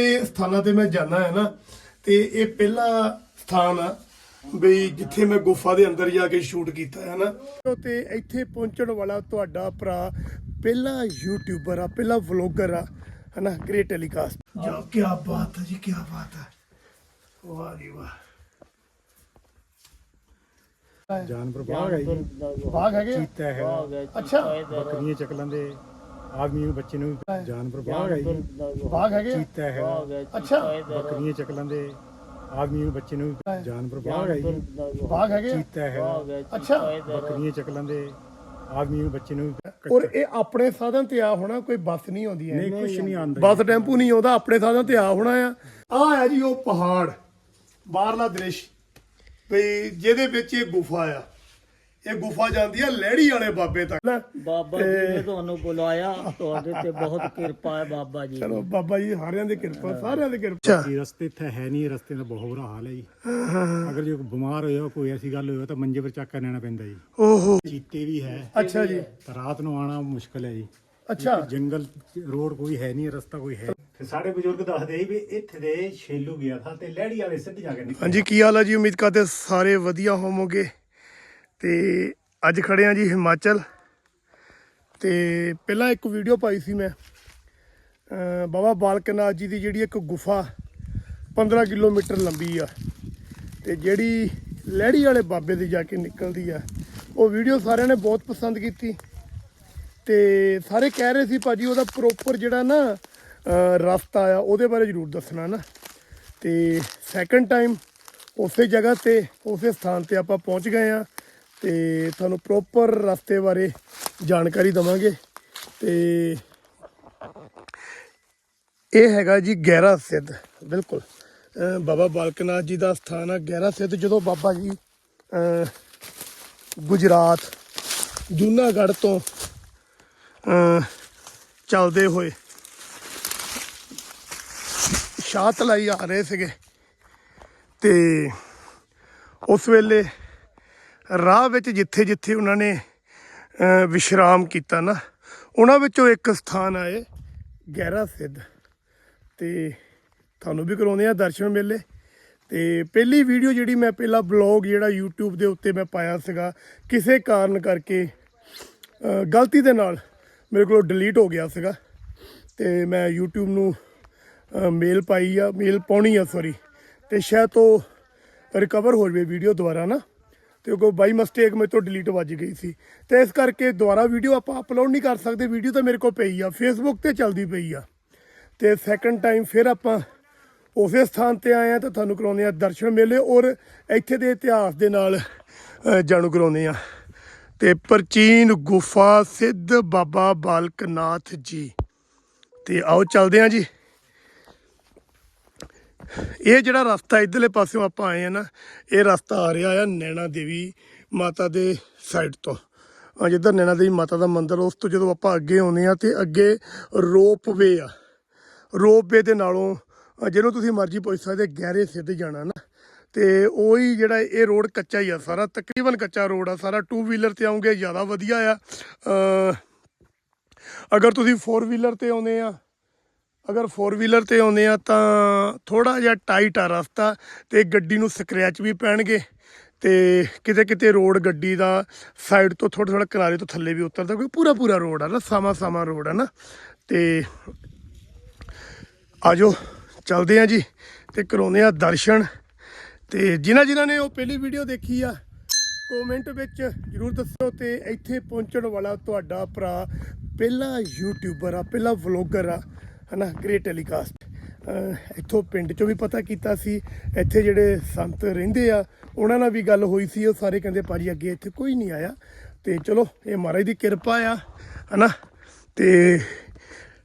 ਇਹ ਸਥਾਨਾਂ ਤੇ ਮੈਂ ਜਾਣਾ ਹੈ ਨਾ ਤੇ ਇਹ ਪਹਿਲਾ ਸਥਾਨ ਆ ਬਈ ਜਿੱਥੇ ਮੈਂ ਗੁਫਾ ਦੇ ਅੰਦਰ ਜਾ ਕੇ ਸ਼ੂਟ ਕੀਤਾ ਹੈ ਨਾ। ਤੇ ਇੱਥੇ ਪਹੁੰਚਣ ਵਾਲਾ ਤੁਹਾਡਾ ਭਰਾ ਪਹਿਲਾ ਯੂਟਿਊਬਰ ਆ ਪਹਿਲਾ ਵਲੌਗਰ ਆ ਹਨਾ ਗ੍ਰੇਟ ਟੈਲੀਕਾਸਟ ਜੋ ਕੀ ਬਾਤ ਹੈ ਜੀ ਕੀ ਬਾਤ ਹੈ ਵਾਹ ਜੀ ਵਾਹ। ਜਾਨਵਰ ਬਾਗ ਹੈ ਜੀ। ਬਾਗ ਹੈਗੇ ਆ? ਚੀਤਾ ਹੈ ਅੱਛਾ। ਬੱਕਰੀਆਂ ਚੱਕਲਾਂ ਦੇ ਆਦਮੀ ਨੂੰ ਬੱਚੇ ਨੂੰ ਜਾਨਵਰ ਬਾਗ ਹੈ ਜੀ ਬਾਗ ਹੈਗੇ ਆ? ਚੀਤਾ ਹੈ ਅੱਛਾ। ਬੱਕਰੀਆਂ ਚੱਕਲਾਂ ਦੇ ਆਦਮੀ ਨੂੰ ਬੱਚੇ ਨੂੰ ਜਾਨਵਰ ਬਾਗ ਹੈ ਜੀ ਬਾਗ ਹੈਗੇ ਆ? ਚੀਤਾ ਹੈ ਅੱਛਾ। ਬੱਕਰੀਆਂ ਚੱਕਲਾਂ ਦੇ ਆਦਮੀ ਨੂੰ ਬੱਚੇ ਨੂੰ ਔਰ ਇਹ ਆਪਣੇ ਸਾਧਨ ਤੇ ਆ ਹੋਣਾ ਕੋਈ ਬੱਸ ਨਹੀਂ ਆਉਂਦੀ ਹੈ। ਨਹੀਂ ਕੁਛ ਨਹੀਂ ਆਉਂਦਾ। ਬੱਸ ਟੈਂਪੂ ਨਹੀਂ ਆਉਂਦਾ ਆਪਣੇ ਸਾਧਨ ਤੇ ਆ ਹੋਣਾ ਆ। ਆ ਹੈ ਜੀ ਉਹ ਪਹਾੜ ਬਾਹਰਲਾ ਦ੍ਰਿਸ਼। ਵੀ ਜਿਹਦੇ ਵਿੱਚ ਇਹ ਗੁਫਾ ਆ। ਇਹ ਗੁਫਾ ਜਾਂਦੀ ਆ ਲਹਿੜੀ ਵਾਲੇ ਬਾਬੇ ਤੱਕ। ਬਾਬਾ ਜੀ ਨੇ ਤੁਹਾਨੂੰ ਬੁਲਾਇਆ ਤੁਹਾਡੇ ਤੇ ਬਹੁਤ ਕਿਰਪਾ ਹੈ ਬਾਬਾ ਜੀ ਚਲੋ ਬਾਬਾ ਜੀ ਸਾਰਿਆਂ ਦੀ ਕਿਰਪਾ ਸਾਰਿਆਂ ਦੀ ਕਿਰਪਾ। ਜੀ ਰਸਤੇ ਇੱਥੇ ਹੈ ਨਹੀਂ ਰਸਤੇ ਦਾ ਬਹੁਤ ਬੁਰਾ ਹਾਲ ਹੈ ਜੀ। ਅਗਰ ਜੇ ਕੋਈ ਬਿਮਾਰ ਹੋਇਆ ਕੋਈ ਐਸੀ ਗੱਲ ਹੋਇਆ ਤਾਂ ਮੰਜੇ ਪਰ ਚੱਕ ਕੇ ਲੈਣਾ ਪੈਂਦਾ ਜੀ। ਓਹੋ। ਚੀਤੇ ਵੀ ਹੈ। ਅੱਛਾ ਜੀ। ਰਾਤ ਨੂੰ ਆਣਾ ਮੁਸ਼ਕਲ ਹੈ ਜੀ। ਅੱਛਾ। ਜੰਗਲ ਰੋਡ ਕੋਈ ਹੈ ਨਹੀਂ ਰਸਤਾ ਕੋਈ ਹੈ। ਤੇ ਸਾਡੇ ਬਜ਼ੁਰਗ ਦੱਸਦੇ ਵੀ ਇੱਥੇ ਦੇ ਛੇਲੂ ਗਿਆ ਥਾ ਤੇ ਲਹਿੜੀ ਵਾਲੇ ਸਿੱਧ ਜਾ ਕੇ ਨਿਕਲੇ। ਹਾਂਜੀ ਕੀ ਹਾਲ ਆ ਜੀ? ਉਮੀਦ ਕਰਦੇ ਸਾਰੇ ਵਧੀਆ ਹੋਵੋਗੇ। ਤੇ ਅੱਜ ਖੜੇ ਆ ਜੀ ਹਿਮਾਚਲ। ਤੇ ਪਹਿਲਾਂ ਇੱਕ ਵੀਡੀਓ ਪਾਈ ਸੀ ਮੈਂ। ਅਹ ਬਾਬਾ ਬਾਲਕਨਾਥ ਜੀ ਦੀ ਜਿਹੜੀ ਇੱਕ ਗੁਫਾ 15 ਕਿਲੋਮੀਟਰ ਲੰਬੀ ਆ। ਤੇ ਜਿਹੜੀ ਲਹਿੜੀ ਵਾਲੇ ਬਾਬੇ ਦੀ ਜਾ ਕੇ ਨਿਕਲਦੀ ਆ। ਉਹ ਵੀਡੀਓ ਸਾਰਿਆਂ ਨੇ ਬਹੁਤ ਪਸੰਦ ਕੀਤੀ। ਤੇ ਸਾਰੇ ਕਹਿ ਰਹੇ ਸੀ ਭਾਜੀ ਉਹਦਾ ਪ੍ਰੋਪਰ ਜਿਹੜਾ ਨਾ ਰਸਤਾ ਆ, ਉਹਦੇ ਬਾਰੇ ਜ਼ਰੂਰ ਦੱਸਣਾ ਨਾ। ਤੇ ਸੈਕੰਡ ਟਾਈਮ ਉਸੇ ਜਗ੍ਹਾ ਤੇ, ਉਸੇ ਸਥਾਨ ਤੇ ਆਪਾਂ ਪਹੁੰਚ ਗਏ ਆ। ਤੇ ਤੁਹਾਨੂੰ ਪ੍ਰੋਪਰ ਰਸਤੇ ਬਾਰੇ ਜਾਣਕਾਰੀ ਦਵਾਂਗੇ ਤੇ ਇਹ ਹੈਗਾ ਜੀ ਗਹਿਰਾ ਸਿੱਧ, ਬਿਲਕੁਲ। ਅਹ ਬਾਬਾ ਬਾਲਕਨਾਥ ਜੀ ਦਾ ਸਥਾਨ ਆ ਗਹਿਰਾ ਸਿੱਧ, ਜਦੋਂ ਬਾਬਾ ਜੀ ਗੁਜਰਾਤ, ਜੂਨਾਗੜ੍ਹ ਤੋਂ ਚੱਲਦੇ ਹੋਏ ਸ਼ਾਤ ਲਈ ਆ ਰਹੇ ਸੀਗੇ ਤੇ ਉਸ ਵੇਲੇ ਰਾਹ ਵਿੱਚ ਜਿੱਥੇ ਜਿੱਥੇ ਉਹਨਾਂ ਨੇ ਵਿਸ਼ਰਾਮ ਕੀਤਾ ਨਾ, ਉਹਨਾਂ ਵਿੱਚੋਂ ਇੱਕ ਸਥਾਨ ਆਏ ਗਹਿਰਾ ਸਿੱਧ। ਤੇ ਤੁਹਾਨੂੰ ਵੀ ਕਰਾਉਂਦੇ ਆ ਦਰਸ਼ਨ ਮੇਲੇ। ਤੇ ਪਹਿਲੀ ਵੀਡੀਓ ਜਿਹੜੀ ਮੈਂ ਪਹਿਲਾ ਬਲੌਗ ਜਿਹੜਾ YouTube ਦੇ ਉੱਤੇ ਮੈਂ ਪਾਇਆ ਸੀਗਾ, ਕਿਸੇ ਕਾਰਨ ਕਰਕੇ ਗਲਤੀ ਦੇ ਨਾਲ ਮੇਰੇ ਕੋਲੋਂ ਡਿਲੀਟ ਹੋ ਗਿਆ ਸੀਗਾ। ਤੇ ਮੈਂ YouTube ਨੂੰ ਮੇਲ ਪਾਈ ਆ ਮੇਲ ਪਾਉਣੀ ਆ ਸੌਰੀ ਤੇ ਸ਼ਾਇਦ ਤੋਂ ਰਿਕਵਰ ਹੋ ਜਵੇ ਵੀਡੀਓ ਦੁਬਾਰਾ ਨਾ। ਤੇ ਉਹ ਬਾਈ ਮਿਸਟੇਕ ਮੇਰੇ ਤੋਂ ਡਿਲੀਟ ਵੱਜ ਗਈ ਸੀ। ਤੇ ਇਸ ਕਰਕੇ ਦੁਬਾਰਾ ਵੀਡੀਓ ਆਪਾਂ ਅਪਲੋਡ ਨਹੀਂ ਕਰ ਸਕਦੇ। ਵੀਡੀਓ ਤਾਂ ਮੇਰੇ ਕੋਲ ਪਈ ਆ ਫੇਸਬੁੱਕ ਤੇ ਚੱਲਦੀ ਪਈ ਆ। ਤੇ ਸੈਕੰਡ ਟਾਈਮ ਫਿਰ ਆਪਾਂ ਉਸੇ ਸਥਾਨ ਤੇ ਆਏ ਆ ਤਾਂ ਤੁਹਾਨੂੰ ਕਰਾਉਂਦੇ ਆ ਦਰਸ਼ਨ ਮੇਲੇ ਔਰ ਇੱਥੇ ਦੇ ਇਤਿਹਾਸ ਦੇ ਨਾਲ ਜਾਣੂ ਕਰਾਉਂਦੇ ਆ। ਤੇ ਪ੍ਰਾਚੀਨ ਗੁਫਾ ਸਿੱਧ ਬਾਬਾ ਬਾਲਕਨਾਥ ਜੀ। ਤੇ ਆਓ ਚੱਲਦੇ ਆ ਜੀ। ਇਹ ਜਿਹੜਾ ਰਸਤਾ ਇਧਰਲੇ ਪਾਸਿਓਂ ਆਪਾਂ ਆਏ ਆ ਨਾ ਇਹ ਰਸਤਾ ਆ ਰਿਹਾ ਆ ਨੈਣਾ ਦੇਵੀ ਮਾਤਾ ਦੇ ਸਾਈਡ ਤੋਂ। ਆ ਜਿੱਧਰ ਨੈਣਾ ਦੇਵੀ ਮਾਤਾ ਦਾ ਮੰਦਿਰ ਉਸ ਤੋਂ ਜਦੋਂ ਆਪਾਂ ਅੱਗੇ ਆਉਂਦੇ ਆ ਤੇ ਅੱਗੇ ਰੋਪਵੇ ਆ। ਰੋਪਵੇ ਦੇ ਨਾਲੋਂ ਅ, ਜਿਹਨੂੰ ਤੁਸੀਂ ਮਰਜ਼ੀ ਪੁੱਛ ਸਕਦੇ ਗਹਿਰੇ ਸਿੱਧ ਜਾਣਾ ਨਾ। ਤੇ ਉਹੀ ਜਿਹੜਾ ਇਹ ਰੋਡ ਕੱਚਾ ਹੀ ਆ ਸਾਰਾ ਤਕਰੀਬਨ ਕੱਚਾ ਰੋਡ ਆ ਸਾਰਾ। 2 ਵੀਲਰ ਤੇ ਆਉਂਗੇ ਜ਼ਿਆਦਾ ਵਧੀਆ ਆ। ਅਗਰ ਤੁਸੀਂ 4 ਵੀਲਰ ਤੇ ਆਉਂਦੇ ਆ ਅਗਰ 4 ਵੀਲਰ ਤੇ ਆਉਂਦੇ ਆ ਤਾਂ ਥੋੜਾ ਜਿਹਾ ਟਾਈਟ ਆ ਰਸਤਾ ਤੇ ਗੱਡੀ ਨੂੰ ਸਕ੍ਰੈਚ ਵੀ ਪੈਣਗੇ ਤੇ ਕਿਤੇ ਕਿਤੇ ਰੋਡ ਗੱਡੀ ਦਾ ਸਾਈਡ ਤੋਂ ਥੋੜਾ ਥੋੜਾ ਕਿਨਾਰੇ ਤੋਂ ਥੱਲੇ ਵੀ ਉਤਰਦਾ ਕਿਉਂਕਿ ਪੂਰਾ ਪੂਰਾ ਰੋਡ ਆ ਨਾ, ਸਾਮਾ ਸਾਮਾ ਰੋਡ ਆ ਨਾ। ਤੇ ਆਜੋ, ਚੱਲਦੇ ਆ ਜੀ ਤੇ ਕਰਾਉਂਦੇ ਆ ਦਰਸ਼ਨ। ਤੇ ਜਿਨ੍ਹਾਂ ਜਿਨ੍ਹਾਂ ਨੇ ਉਹ ਪਹਿਲੀ ਵੀਡੀਓ ਦੇਖੀ ਆ ਕਮੈਂਟ ਵਿੱਚ ਜਰੂਰ ਦੱਸੋ ਤੇ ਇੱਥੇ ਪਹੁੰਚਣ ਵਾਲਾ ਤੁਹਾਡਾ ਭਰਾ ਪਹਿਲਾ ਯੂਟਿਊਬਰ ਆ, ਪਹਿਲਾ ਵਲੌਗਰ ਆ। ਹਨਾ ਗ੍ਰੇਟ ਟੈਲੀਕਾਸਟ ਇੱਥੋਂ ਪਿੰਡ ਚੋਂ ਵੀ ਪਤਾ ਕੀਤਾ ਸੀ, ਇੱਥੇ ਜਿਹੜੇ ਸੰਤ ਰਹਿੰਦੇ ਆ, ਉਹਨਾਂ ਨਾਲ ਵੀ ਗੱਲ ਹੋਈ ਸੀ, ਉਹ ਸਾਰੇ ਕਹਿੰਦੇ, ਭਾਜੀ, ਅੱਗੇ ਇੱਥੇ ਕੋਈ ਨਹੀਂ ਆਇਆ। ਤੇ ਚਲੋ, ਇਹ ਮਹਾਰਾਜ ਦੀ ਕਿਰਪਾ ਆ, ਹਨਾ? ਤੇ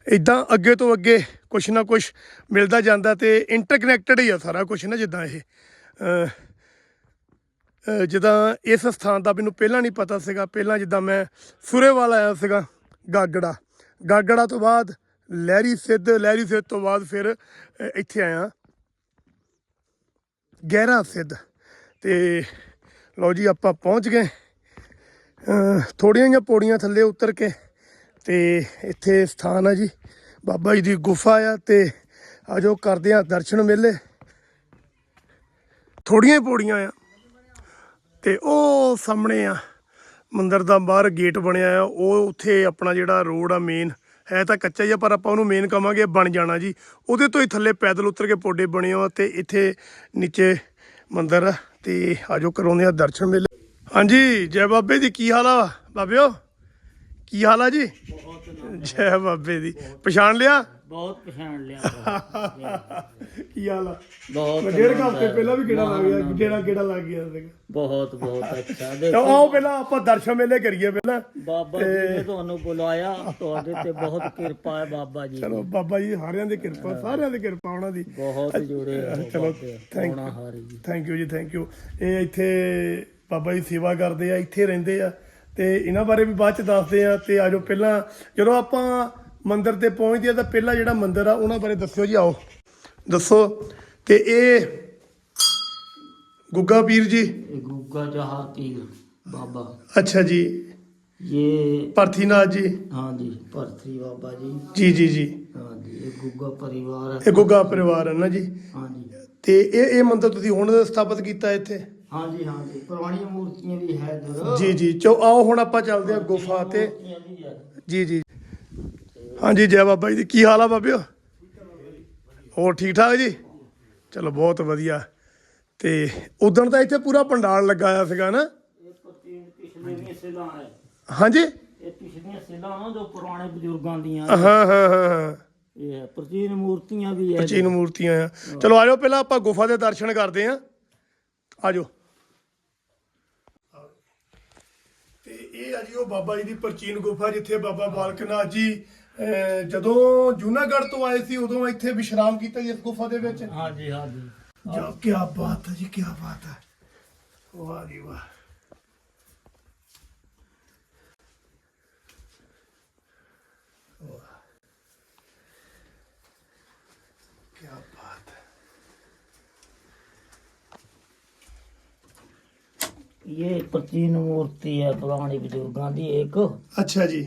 ਇਦਾਂ ਅੱਗੇ ਤੋਂ ਅੱਗੇ ਕੁਛ ਨਾ ਕੁਛ ਮਿਲਦਾ ਜਾਂਦਾ ਤੇ ਇੰਟਰਕਨੈਕਟਡ ਹੀ ਆ ਸਾਰਾ ਕੁਛ ਨਾ, ਜਿੱਦਾਂ ਇਹ। ਜਿੱਦਾਂ ਇਸ ਸਥਾਨ ਦਾ ਮੈਨੂੰ ਪਹਿਲਾਂ ਨਹੀਂ ਪਤਾ ਸੀਗਾ। ਪਹਿਲਾਂ ਜਿੱਦਾਂ ਮੈਂ ਸੁਰੇਵਾਲ ਆਇਆ ਸੀਗਾ, ਗਾਗੜਾ। ਗਾਗੜਾ ਤੋਂ ਬਾਅਦ ਲਹਿਰੀ ਸਿੱਧ ਲਹਿਰੀ ਸਿੱਧ ਤੋਂ ਬਾਅਦ ਫਿਰ ਇੱਥੇ ਆਇਆ। ਗਹਿਰਾ ਸਿੱਧ। ਤੇ ਲਓ ਜੀ, ਆਪਾਂ ਪਹੁੰਚ ਗਏ। ਅਹ, ਥੋੜੀਆਂ ਜਿਹੀਆਂ ਪੌੜੀਆਂ ਥੱਲੇ ਉਤਰ ਕੇ ਤੇ ਇੱਥੇ ਸਥਾਨ ਆ ਜੀ। ਬਾਬਾ ਜੀ ਦੀ ਗੁਫਾ ਆ ਤੇ ਆਜੋ ਕਰਦੇ ਆ ਦਰਸ਼ਨ ਮੇਲੇ। ਥੋੜੀਆਂ ਹੀ ਪੌੜੀਆਂ ਆ ਤੇ ਉਹ ਸਾਹਮਣੇ ਆ ਮੰਦਰ ਦਾ ਬਾਹਰ ਗੇਟ ਬਣਿਆ ਆ। ਉਹ ਉੱਥੇ ਆਪਣਾ ਜਿਹੜਾ ਰੋਡ ਆ ਮੇਨ ਹੈ ਤਾਂ ਕੱਚਾ ਹੀ ਆ ਪਰ ਆਪਾਂ ਉਹਨੂੰ ਮੇਨ ਕਵਾਂਗੇ ਬਣ ਜਾਣਾ ਜੀ। ਉਹਦੇ ਤੋਂ ਹੀ ਥੱਲੇ ਪੈਦਲ ਉਤਰ ਕੇ ਪੌੜੇ ਬਣੇ ਆ ਤੇ ਇੱਥੇ ਨੀਚੇ ਮੰਦਿਰ ਤੇ ਆਜੋ ਕਰਾਉਂਦੇ ਆ ਦਰਸ਼ਨ ਮੇਲੇ। ਹਾਂਜੀ ਜੈ ਬਾਬੇ ਦੀ ਕੀ ਹਾਲ ਆ? ਬਾਬਿਓ ਕੀ ਹਾਲ ਆ ਜੀ? ਜੈ ਬਾਬੇ ਦੀ। ਪਛਾਣ ਲਿਆ? ਬਹੁਤ ਪਛਾਣ ਲਿਆ ਕੀ ਹਾਲ ਆ? ਬਹੁਤ ਡੇਢ ਕੁ ਹਫ਼ਤੇ। ਪਹਿਲਾਂ ਵੀ ਕਿਹੜਾ ਲੱਗ ਗਿਆ ਕਿਹੜਾ ਕਿਹੜਾ ਲੱਗ ਗਿਆ ਸੀਗਾ। ਬਹੁਤ ਬਹੁਤ ਅੱਛਾ। ਤਾਂ ਦੇਖੋ ਆਓ ਪਹਿਲਾਂ ਆਪਾਂ ਦਰਸ਼ਨ ਮੇਲੇ ਕਰੀਏ ਪਹਿਲਾਂ। ਬਾਬਾ ਜੀ ਨੇ ਤੁਹਾਨੂੰ ਬੁਲਾਇਆ ਤੁਹਾਡੇ ਤੇ ਬਹੁਤ ਕਿਰਪਾ ਹੈ ਬਾਬਾ ਜੀ ਚਲੋ ਬਾਬਾ ਜੀ ਸਾਰਿਆਂ ਦੀ ਕਿਰਪਾ ਸਾਰਿਆਂ ਦੀ ਕਿਰਪਾ ਉਹਨਾਂ ਦੀ। ਬਹੁਤ ਜੁੜੇ ਹੋ ਚਲੋ, ਬਾਬੇ thank ਹੋਣਾ ਹਾਰੀ ਜੀ। ਥੈਂਕ ਯੂ ਜੀ ਥੈਂਕ ਯੂ ਇਹ ਇੱਥੇ ਬਾਬਾ ਜੀ ਸੇਵਾ ਕਰਦੇ ਆ ਇੱਥੇ ਰਹਿੰਦੇ ਆ। ਤੇ ਇਹਨਾਂ ਬਾਰੇ ਵੀ ਬਾਅਦ ਚ ਦੱਸਦੇ ਆ। ਤੇ ਆਜੋ ਪਹਿਲਾਂ ਜਦੋਂ ਆਪਾਂ ਮੰਦਿਰ ਤੇ ਪਹੁੰਚਦੇ ਆ ਤਾਂ ਪਹਿਲਾ ਜਿਹੜਾ ਮੰਦਿਰ ਆ ਉਹਨਾਂ ਬਾਰੇ ਦੱਸਿਓ ਜੀ ਆਓ। ਦੱਸੋ ਤੇ ਇਹ ਗੁੱਗਾ ਪੀਰ ਜੀ? ਗੁੱਗਾ ਜਹਾ ਪੀਰ ਬਾਬਾ। ਅੱਛਾ ਜੀ। ਇਹ ਭਰਥੀਨਾਥ ਜੀ। ਹਾਂ ਜੀ ਭਰਥੀ ਬਾਬਾ ਜੀ। ਜੀ ਜੀ ਜੀ। ਹਾਂ ਜੀ ਇਹ ਗੁੱਗਾ ਪਰਿਵਾਰ ਹੈ ਇਹ ਗੁੱਗਾ ਪਰਿਵਾਰ ਹੈ ਨਾ ਜੀ। ਹਾਂ ਜੀ। ਤੇ ਇਹ ਇਹ ਮੰਦਿਰ ਤੁਸੀਂ ਹੁਣ ਸਥਾਪਿਤ ਕੀਤਾ ਇੱਥੇ? ਹਾਂ ਜੀ ਹਾਂ ਜੀ ਪੁਰਾਣੀਆਂ ਮੂਰਤੀਆਂ ਵੀ ਹੈ ਜੀ ਜੀ। ਚੋ ਆਓ ਹੁਣ ਆਪਾਂ ਚੱਲਦੇ ਆ ਗੁਫਾ ਤੇ। ਜੀ ਜੀ। ਹਾਂਜੀ, ਜੈ ਬਾਬਾ ਜੀ ਕੀ ਹਾਲ ਆ ਬਾਬਿਓ ਹੋਰ ਠੀਕ ਠਾਕ ਜੀ? ਚਲੋ, ਬਹੁਤ ਵਧੀਆ। ਤੇ ਉਦੋਂ ਤਾਂ ਇੱਥੇ ਪੂਰਾ ਪੰਡਾਲ ਲੱਗਾ ਆ ਸੀਗਾ ਨਾ? ਹਾਂਜੀ? ਇਹ ਪਿਛਲੀਆਂ ਸਿਲਾਵਾਂ ਜੋ ਪੁਰਾਣੇ ਬਜ਼ੁਰਗਾਂ ਦੀਆਂ ਹਾਂ ਹਾਂ ਹਾਂ ਇਹ ਪ੍ਰਚੀਨ ਮੂਰਤੀਆਂ ਵੀ ਹੈ। ਪ੍ਰਚੀਨ ਮੂਰਤੀਆਂ ਆ। ਚਲੋ ਆਜੋ ਪਹਿਲਾਂ ਆਪਾਂ ਗੁਫਾ ਦੇ ਦਰਸ਼ਨ ਕਰਦੇ ਆ। ਆਜੋ ਤੇ ਇਹ ਆ ਜੀ, ਉਹ ਬਾਬਾ ਜੀ ਦੀ ਪ੍ਰਚੀਨ ਗੁਫਾ, ਜਿੱਥੇ ਬਾਬਾ ਬਾਲਕ ਨਾਥ ਜੀ ਜਦੋਂ ਜੂਨਾਗੜ੍ਹ ਤੋਂ ਆਏ ਸੀ ਉਦੋਂ ਇੱਥੇ ਵਿਸ਼ਰਾਮ ਕੀਤਾ ਜੀ ਇਸ ਗੁਫਾ ਦੇ ਵਿੱਚ हाँ जी हाँ जी ਜੋ ਕੀ ਬਾਤ ਹੈ ਜੀ ਕੀ ਬਾਤ ਹੈ ਵਾਹ ਜੀ ਵਾਹ ਕੀ ਬਾਤ ਹੈ ये प्राचीन मूर्ति है पुरानी बुजुर्गों की एक ਅੱਛਾ ਜੀ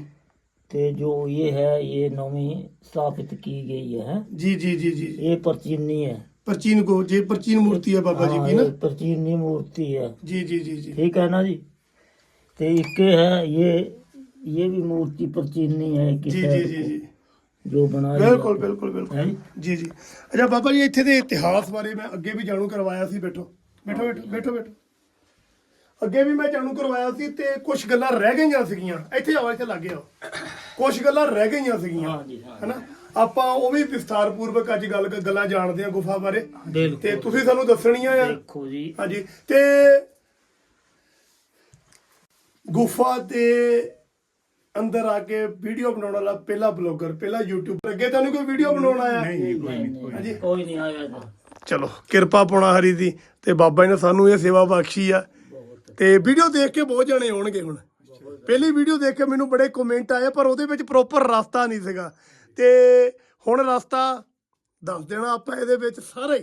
ਤੇ जो ये है ये नौवीं स्थापित की गई है जी जी जी जी ये प्राचीनी है प्राचीन को ये प्राचीन मूर्ति है बाबा जी की ना प्राचीनी मूर्ति है जी जी जी जी ठीक है ना जी ਤੇ ਇੱਕ ਹੈ ਇਹ ਇਹ ਵੀ ਮੂਰਤੀ ਪ੍ਰਾਚੀਨੀ ਹੈ ਜੀ ਜੀ ਜੀ ਜੀ। ਜੋ ਬਣਾਈ ਹੈ। ਬਿਲਕੁਲ ਬਿਲਕੁਲ ਬਿਲਕੁਲ। ਜੀ ਜੀ। ਅੱਛਾ ਬਾਬਾ ਜੀ ਇੱਥੇ ਦੇ ਇਤਿਹਾਸ ਬਾਰੇ ਮੈਂ ਅੱਗੇ ਵੀ ਜਾਣੂ ਕਰਵਾਇਆ ਸੀ ਬੈਠੋ। ਬੈਠੋ ਬੈਠੋ, ਬੈਠੋ ਬੈਠੋ। ਅੱਗੇ ਵੀ ਮੈਂ ਜਾਣੂ ਕਰਵਾਇਆ ਸੀ ਤੇ ਕੁਝ ਗੱਲਾਂ ਰਹਿ ਗਈਆਂ ਸੀਗੀਆਂ। ਇੱਥੇ ਆਵਾਜ਼ ਇੱਥੇ ਲੱਗ ਗਿਆ ਕੁਝ ਗੱਲਾਂ ਰਹਿ ਗਈਆਂ ਸੀਗੀਆਂ ਹਾਂਜੀ, ਹਾਂ। ਹਨਾ? ਆਪਾਂ ਉਹ ਵੀ ਵਿਸਥਾਰਪੂਰਵਕ ਅੱਜ ਗੱਲ ਗੱਲਾਂ ਜਾਣਦੇ ਆ ਗੁਫਾ ਬਾਰੇ। ਤੇ ਤੁਸੀਂ ਸਾਨੂੰ ਦੱਸਣੀਆਂ ਆ। ਦੇਖੋ ਜੀ। ਹਾਂਜੀ ਤੇ ਗੁਫਾ ਦੇ ਅੰਦਰ ਆ ਕੇ ਵੀਡੀਓ ਬਣਾਉਣ ਵਾਲਾ ਪਹਿਲਾ ਬਲੌਗਰ ਪਹਿਲਾ ਯੂਟਿਊਬਰ। ਅੱਗੇ ਤੁਹਾਨੂੰ ਕੋਈ ਵੀਡੀਓ ਬਣਾਉਣ ਆਇਆ? ਨਹੀਂ, ਨਹੀਂ, ਹਾਂਜੀ। ਕੋਈ ਨਹੀਂ ਆਇਆ ਚਲੋ ਕਿਰਪਾ ਪਾਉਣਾ ਹਰੀ ਦੀ ਤੇ ਬਾਬਾ ਜੀ ਨੇ ਸਾਨੂੰ ਇਹ ਸੇਵਾ ਬਖਸ਼ੀ ਆ। ਤੇ ਵੀਡੀਓ ਦੇਖ ਕੇ ਬਹੁਤ ਜਣੇ ਆਉਣਗੇ ਹੁਣ। ਪਹਿਲੀ ਵੀਡੀਓ ਦੇਖ ਕੇ ਮੈਨੂੰ ਬੜੇ ਕਮੈਂਟ ਆਏ ਪਰ ਉਹਦੇ ਵਿੱਚ ਪ੍ਰੋਪਰ ਰਸਤਾ ਨਹੀਂ ਸੀਗਾ। ਤੇ ਹੁਣ ਰਸਤਾ ਦੱਸ ਦੇਣਾ ਆਪਾਂ ਇਹਦੇ ਵਿੱਚ ਸਾਰੇ।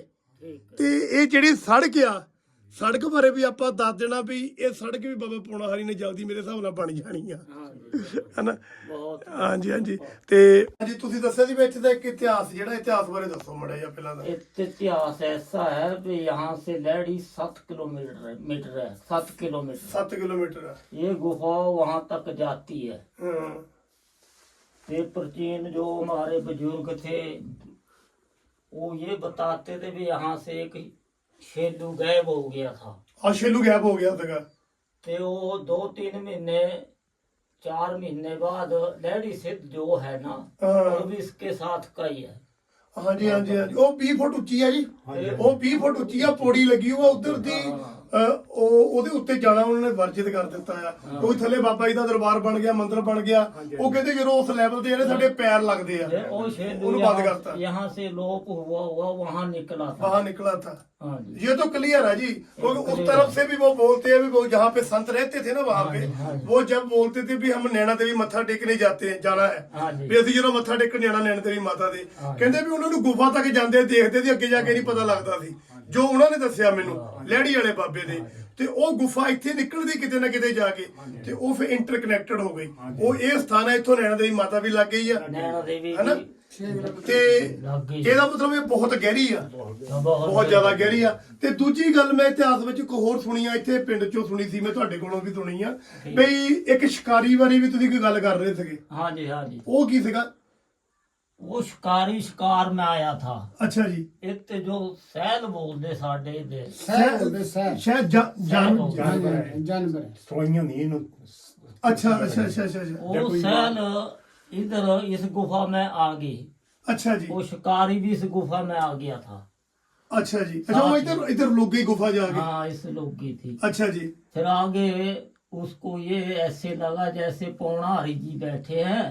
ਤੇ ਇਹ ਜਿਹੜੀ ਸੜਕ ਆ ਸੜਕ ਬਾਰੇ ਵੀ ਆਪਾਂ ਦੱਸ ਦੇਣਾ ਵੀ ਇਹ ਸੜਕ ਵੀ ਬਾਬਾ ਪੌਣਾ ਹਰੀ ਨੇ ਜਲਦੀ ਮੇਰੇ ਹਿਸਾਬ ਨਾਲ ਬਣ ਜਾਣੀ ਆ हाँ जी ਹਨਾ बहुत ਹਾਂਜੀ ਹਾਂਜੀ ਤੇ ਹਾਂਜੀ ਤੁਸੀਂ ਦੱਸਿਆ ਸੀ ਵਿੱਚ ਦਾ ਇੱਕ ਇਤਿਹਾਸ ਜਿਹੜਾ ਇਤਿਹਾਸ ਬਾਰੇ ਦੱਸੋ ਮੜਾ ਜਿਹਾ ਪਹਿਲਾਂ ਦਾ इत- इतिहास ऐसा है कि यहाँ से लहड़ी सात किलोमीटर है मीटर है सात किलोमीटर 7 किलोमीटर ਆ ये गुफा वहां तक जाती है ਹਾਂ ये प्राचीन जो हमारे बुजुर्ग थे वो ये बताते थे भी यहाँ से एक शेलू गायब हो गया था ਆ ਸ਼ੇਲੂ ਗੈਪ ਹੋ ਗਿਆ ਸੀਗਾ ਤੇ ਉਹ ਦੋ ਤਿੰਨ ਮਹੀਨੇ चार महीने बाद लहड़ी सिद्ध जो है ना हाँ। वो भी इसके साथ का ही है ਹਾਂਜੀ ਹਾਂਜੀ ਹਾਂਜੀ ਉਹ 20 ਫੁੱਟ ਉੱਚੀ ਆ ਜੀ ਉਹ 20 ਫੁੱਟ ਉੱਚੀ ਆ ਪੌੜੀ ਲੱਗੀ ਹੋਆ ਉਧਰ ਦੀ ਅਹ, ਉਹ ਉਹਦੇ ਉੱਤੇ ਜਾਣਾ ਉਹਨਾਂ ਨੇ ਵਰਜਿਤ ਕਰ ਦਿੱਤਾ ਆ ਕੋਈ ਥੱਲੇ ਬਾਬਾ ਜੀ ਦਾ ਦਰਬਾਰ ਬਣ ਗਿਆ ਮੰਦਿਰ ਬਣ ਗਿਆ ਉਹ ਕਹਿੰਦੇ ਜਦੋਂ ਉਸ ਲੈਵਲ ਤੇ ਜਿਹੜੇ ਸਾਡੇ ਪੈਰ ਲੱਗਦੇ ਆ ये वो शेलू ਉਹਨੂੰ ਬੰਦ यहाँ, ਕਰਤਾ यहाँ से लोप हुआ हुआ वहां निकला था बाहर निकला था हाँ जी ये तो क्लियर है जी क्योंकि उस तरफ से भी वो बोलते हैं भी वो जहाँ पे संत रहते थे ना वहाँ पे वो जब बोलते थे भी हम नैना देवी मत्था टेकने जाते हैं जाना है हाँ जी ਵੀ ਅਸੀਂ ਜਦੋਂ ਮੱਥਾ ਟੇਕਣ ਜਾਣਾ ਨੈਣ ਦੇਵੀ ਮਾਤਾ ਦੇ ਕਹਿੰਦੇ ਵੀ ਉਹਨਾਂ ਨੂੰ ਗੁਫਾ ਤੱਕ ਜਾਂਦੇ ਦੇਖਦੇ ਸੀ ਅੱਗੇ ਜਾ ਕੇ ਨਹੀਂ ਪਤਾ ਲੱਗਦਾ ਸੀ ਜੋ ਉਹਨਾਂ ਨੇ ਦੱਸਿਆ ਮੈਨੂੰ ਲੈੜੀ ਵਾਲੇ ਬਾਬੇ ਦੇ ਤੇ ਉਹ ਗੁਫਾ ਇੱਥੇ ਨਿਕਲਦੀ ਕਿਤੇ ਨਾ ਕਿਤੇ ਜਾ ਕੇ ਤੇ ਉਹ ਫਿਰ ਇੰਟਰਕਨੈਕਟਡ ਹੋ ਗਈ ਉਹ ਇਹ ਸਥਾਨ ਹੈ ਇੱਥੋਂ ਨੈਣਾ ਦੇਵੀ ਮਾਤਾ ਵੀ ਲੱਗ ਗਈ ਆ नैना देवी है ना? भी ਤੇ ਇਹਦਾ ਮਤਲਬ ਇਹ ਬਹੁਤ ਗਹਿਰੀ ਆ। ਬਹੁਤ ਜ਼ਿਆਦਾ ਗਹਿਰੀ ਆ। ਤੇ ਦੂਜੀ ਗੱਲ ਮੈਂ ਇਤਿਹਾਸ ਵਿੱਚ ਇੱਕ ਹੋਰ ਸੁਣੀ ਆ ਇੱਥੇ ਪਿੰਡ ਚੋਂ ਸੁਣੀ ਸੀ ਮੈਂ ਤੁਹਾਡੇ ਕੋਲੋਂ ਵੀ ਸੁਣੀ ਆ। ਬਈ ਇੱਕ ਸ਼ਿਕਾਰੀ ਬਾਰੇ ਵੀ ਤੁਸੀਂ ਕੋਈ ਗੱਲ ਕਰ ਰਹੇ ਸੀਗੇ? ਹਾਂਜੀ ਹਾਂਜੀ। ਉਹ ਕੀ ਸੀਗਾ? ਉਹ ਸ਼ਿਕਾਰੀ ਸ਼ਿਕਾਰ ਮੈਂ ਆਇਆ ਥਾ। ਅੱਛਾ ਜੀ। ਇੱਥੇ ਜੋ ਸਹਿਲ ਬੋਲਦੇ ਸਾਡੇ ਦੇ। ਸਹਿ ਬੋਲਦੇ ਸਹਿ ਸ਼ਾਇਦ ਜਾ- ਜਾਨ ਸਹਿਲ ਜਾਨਵਰ ਜਾਨਵਰ ਸੋਈਆਂ ਨਹੀਂ ਇਹਨੂੰ। ਅੱਛਾ ਅੱਛਾ ਅੱਛਾ ਅੱਛਾ ਅੱਛਾ। ਉਹ ਸਹਿਲ इधर इस गुफा में आ गई ਅੱਛਾ ਜੀ वो शिकारी भी इस गुफा में आ गया था ਅੱਛਾ ਜੀ ਅੱਛਾ ਉਹ ਇੱਧਰ ਇੱਧਰ ਲੋਕੀ ਗੁਫਾ ਜਾ ਕੇ हाँ इस लोग की थी ਅੱਛਾ ਜੀ फिर आगे उसको ये ऐसे लगा जैसे पौणारी जी बैठे हैं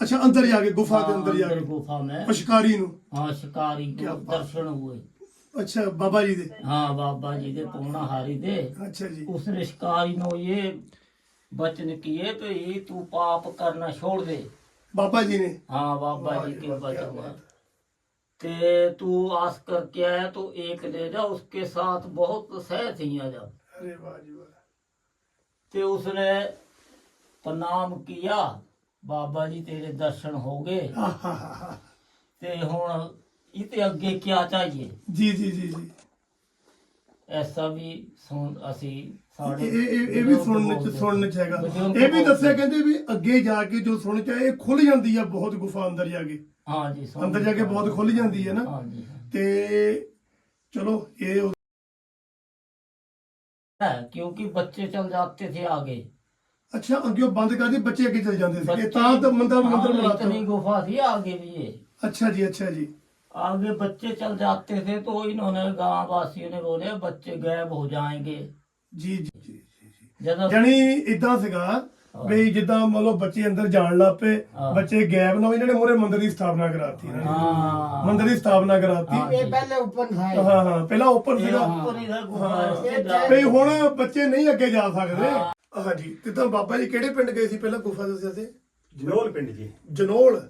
ਅੱਛਾ ਅੰਦਰ ਜਾ ਕੇ ਗੁਫਾ ਦੇ हाँ, ਅੰਦਰ ਜਾ अंदर ਕੇ गुफा में ਉਹ ਸ਼ਿਕਾਰੀ ਨੂੰ हाँ शिकारी क्या को बात। दर्शन हुए ਅੱਛਾ ਬਾਬਾ ਜੀ ਦੇ हाँ बाबा जी दे पौणाहारी दे ਅੱਛਾ ਜੀ उसने शिकारी नो ये ਬਚਨ ਕੀਏ ਭਈ ਤੂੰ ਪਾਪ ਕਰਨਾ ਛੋੜ ਦੇ। ਬਾਬਾ ਜੀ ਨੇ। ਹਾਂ ਬਾਬਾ ਜੀ ਕੀ ਬਚਨ। ਤੇ ਤੂੰ ਆਸ ਕਰਕੇ ਆਇਆ ਤੋ ਇੱਕ ਲੈ ਜਾ ਉਸਕੇ ਸਾਥ ਬਹੁਤ ਸਹਿ ਥੀਆਂ ਜਾ। ਤੇ ਉਸਨੇ ਪ੍ਰਣਾਮ ਕੀਤਾ ਬਾਬਾ ਜੀ ਤੇਰੇ ਦਰਸ਼ਨ ਹੋ ਗਏ। ਤੇ ਹੁਣ ਇਹਦੇ ਅੱਗੇ ਕੀ ਚਾਹੀਏ? ਜੀ ਜੀ ਜੀ ਜੀ। ऐसा भी सुन असी साढ़े ਇਹ ਇਹ ਇਹ ਵੀ बुजुर्ग ਸੁਣਨ ਚ बोलते ਸੁਣਨ थे। ਚ ਹੈਗਾ बुजुर्ग ਇਹ ਵੀ बोलते ਦੱਸਿਆ थे। ਕਹਿੰਦੇ ਵੀ ਅੱਗੇ ਜਾ ਕੇ ਜੋ ਸੁਣ ਚ ਆਇਆ, ਇਹ ਖੁੱਲ ਜਾਂਦੀ ਆ ਬਹੁਤ ਗੁਫਾ ਅੰਦਰ ਜਾ ਕੇ हाँ जी सुन ਅੰਦਰ ਜਾ ਕੇ ਬਹੁਤ ਖੁੱਲ ਜਾਂਦੀ ਹੈ ਨਾ हाँ जी हाँ। ਤੇ ਚਲੋ ਇਹ ਉਹ- है क्योंकि बच्चे चल जाते थे आगे ਅੱਛਾ ਅੱਗੇ ਉਹ ਬੰਦ ਕਰਦੇ ਬੱਚੇ ਅੱਗੇ ਚਲੇ ਜਾਂਦੇ ਸੀ ਇਹ बच्चे- ਤਾਂ ਤਾਂ ਮੰਦਰ हाँ, ਮੰਦਰ इतनी ਬਣਾਤਾ गुफा थी आगे भी ये ਅੱਛਾ ਜੀ ਅੱਛਾ ਜੀ आगे बच्चे चल जाते थे तो इन्होंने गांव वासियों ने बोले बच्चे गायब हो जाएंगे ਜੀ ਜੀ ਜੀ जब ਜਾਨੀ ਇਦਾਂ ਸੀਗਾ ਬਈ ਜਿੱਦਾਂ ਮੰਨ ਲਓ ਬੱਚੇ ਅੰਦਰ ਜਾਣ ਲੱਗ ਪਏ ਹਾਂ। ਬੱਚੇ ਗਾਇਬ ਨਾ ਹੋਏ ਇਹਨਾਂ ਨੇ ਮੋਰੇ ਮੰਦਰ ਦੀ ਸਥਾਪਨਾ ਕਰਾਤੀ ਇਹਨਾਂ ਨੇ हाँ ਮੰਦਰ ਦੀ ਸਥਾਪਨਾ ਕਰਾਤੀ ਹਾਂ। ਇਹ ਪਹਿਲੇ ਉੱਪਰ ਥਾ ਇਹ। ਹਾਂ ਹਾਂ ਪਹਿਲਾਂ ਉੱਪਰ ये ਸੀਗਾ ऊपर इधर गुफा है, हाँ। इसके जा- ਬਈ ਹੁਣ ਬੱਚੇ ਨਹੀਂ ਅੱਗੇ ਜਾ ਸਕਦੇ ਹਾਂਜੀ ਤੇ ਤਾਂ ਬਾਬਾ ਜੀ ਕਿਹੜੇ ਪਿੰਡ ਗਏ ਸੀ ਪਹਿਲਾਂ ਗੁਫਾ ਦੱਸਿਆ ਸੀ ਜਨੋਲ ਪਿੰਡ ਜੀ। ਜਨੋਲ?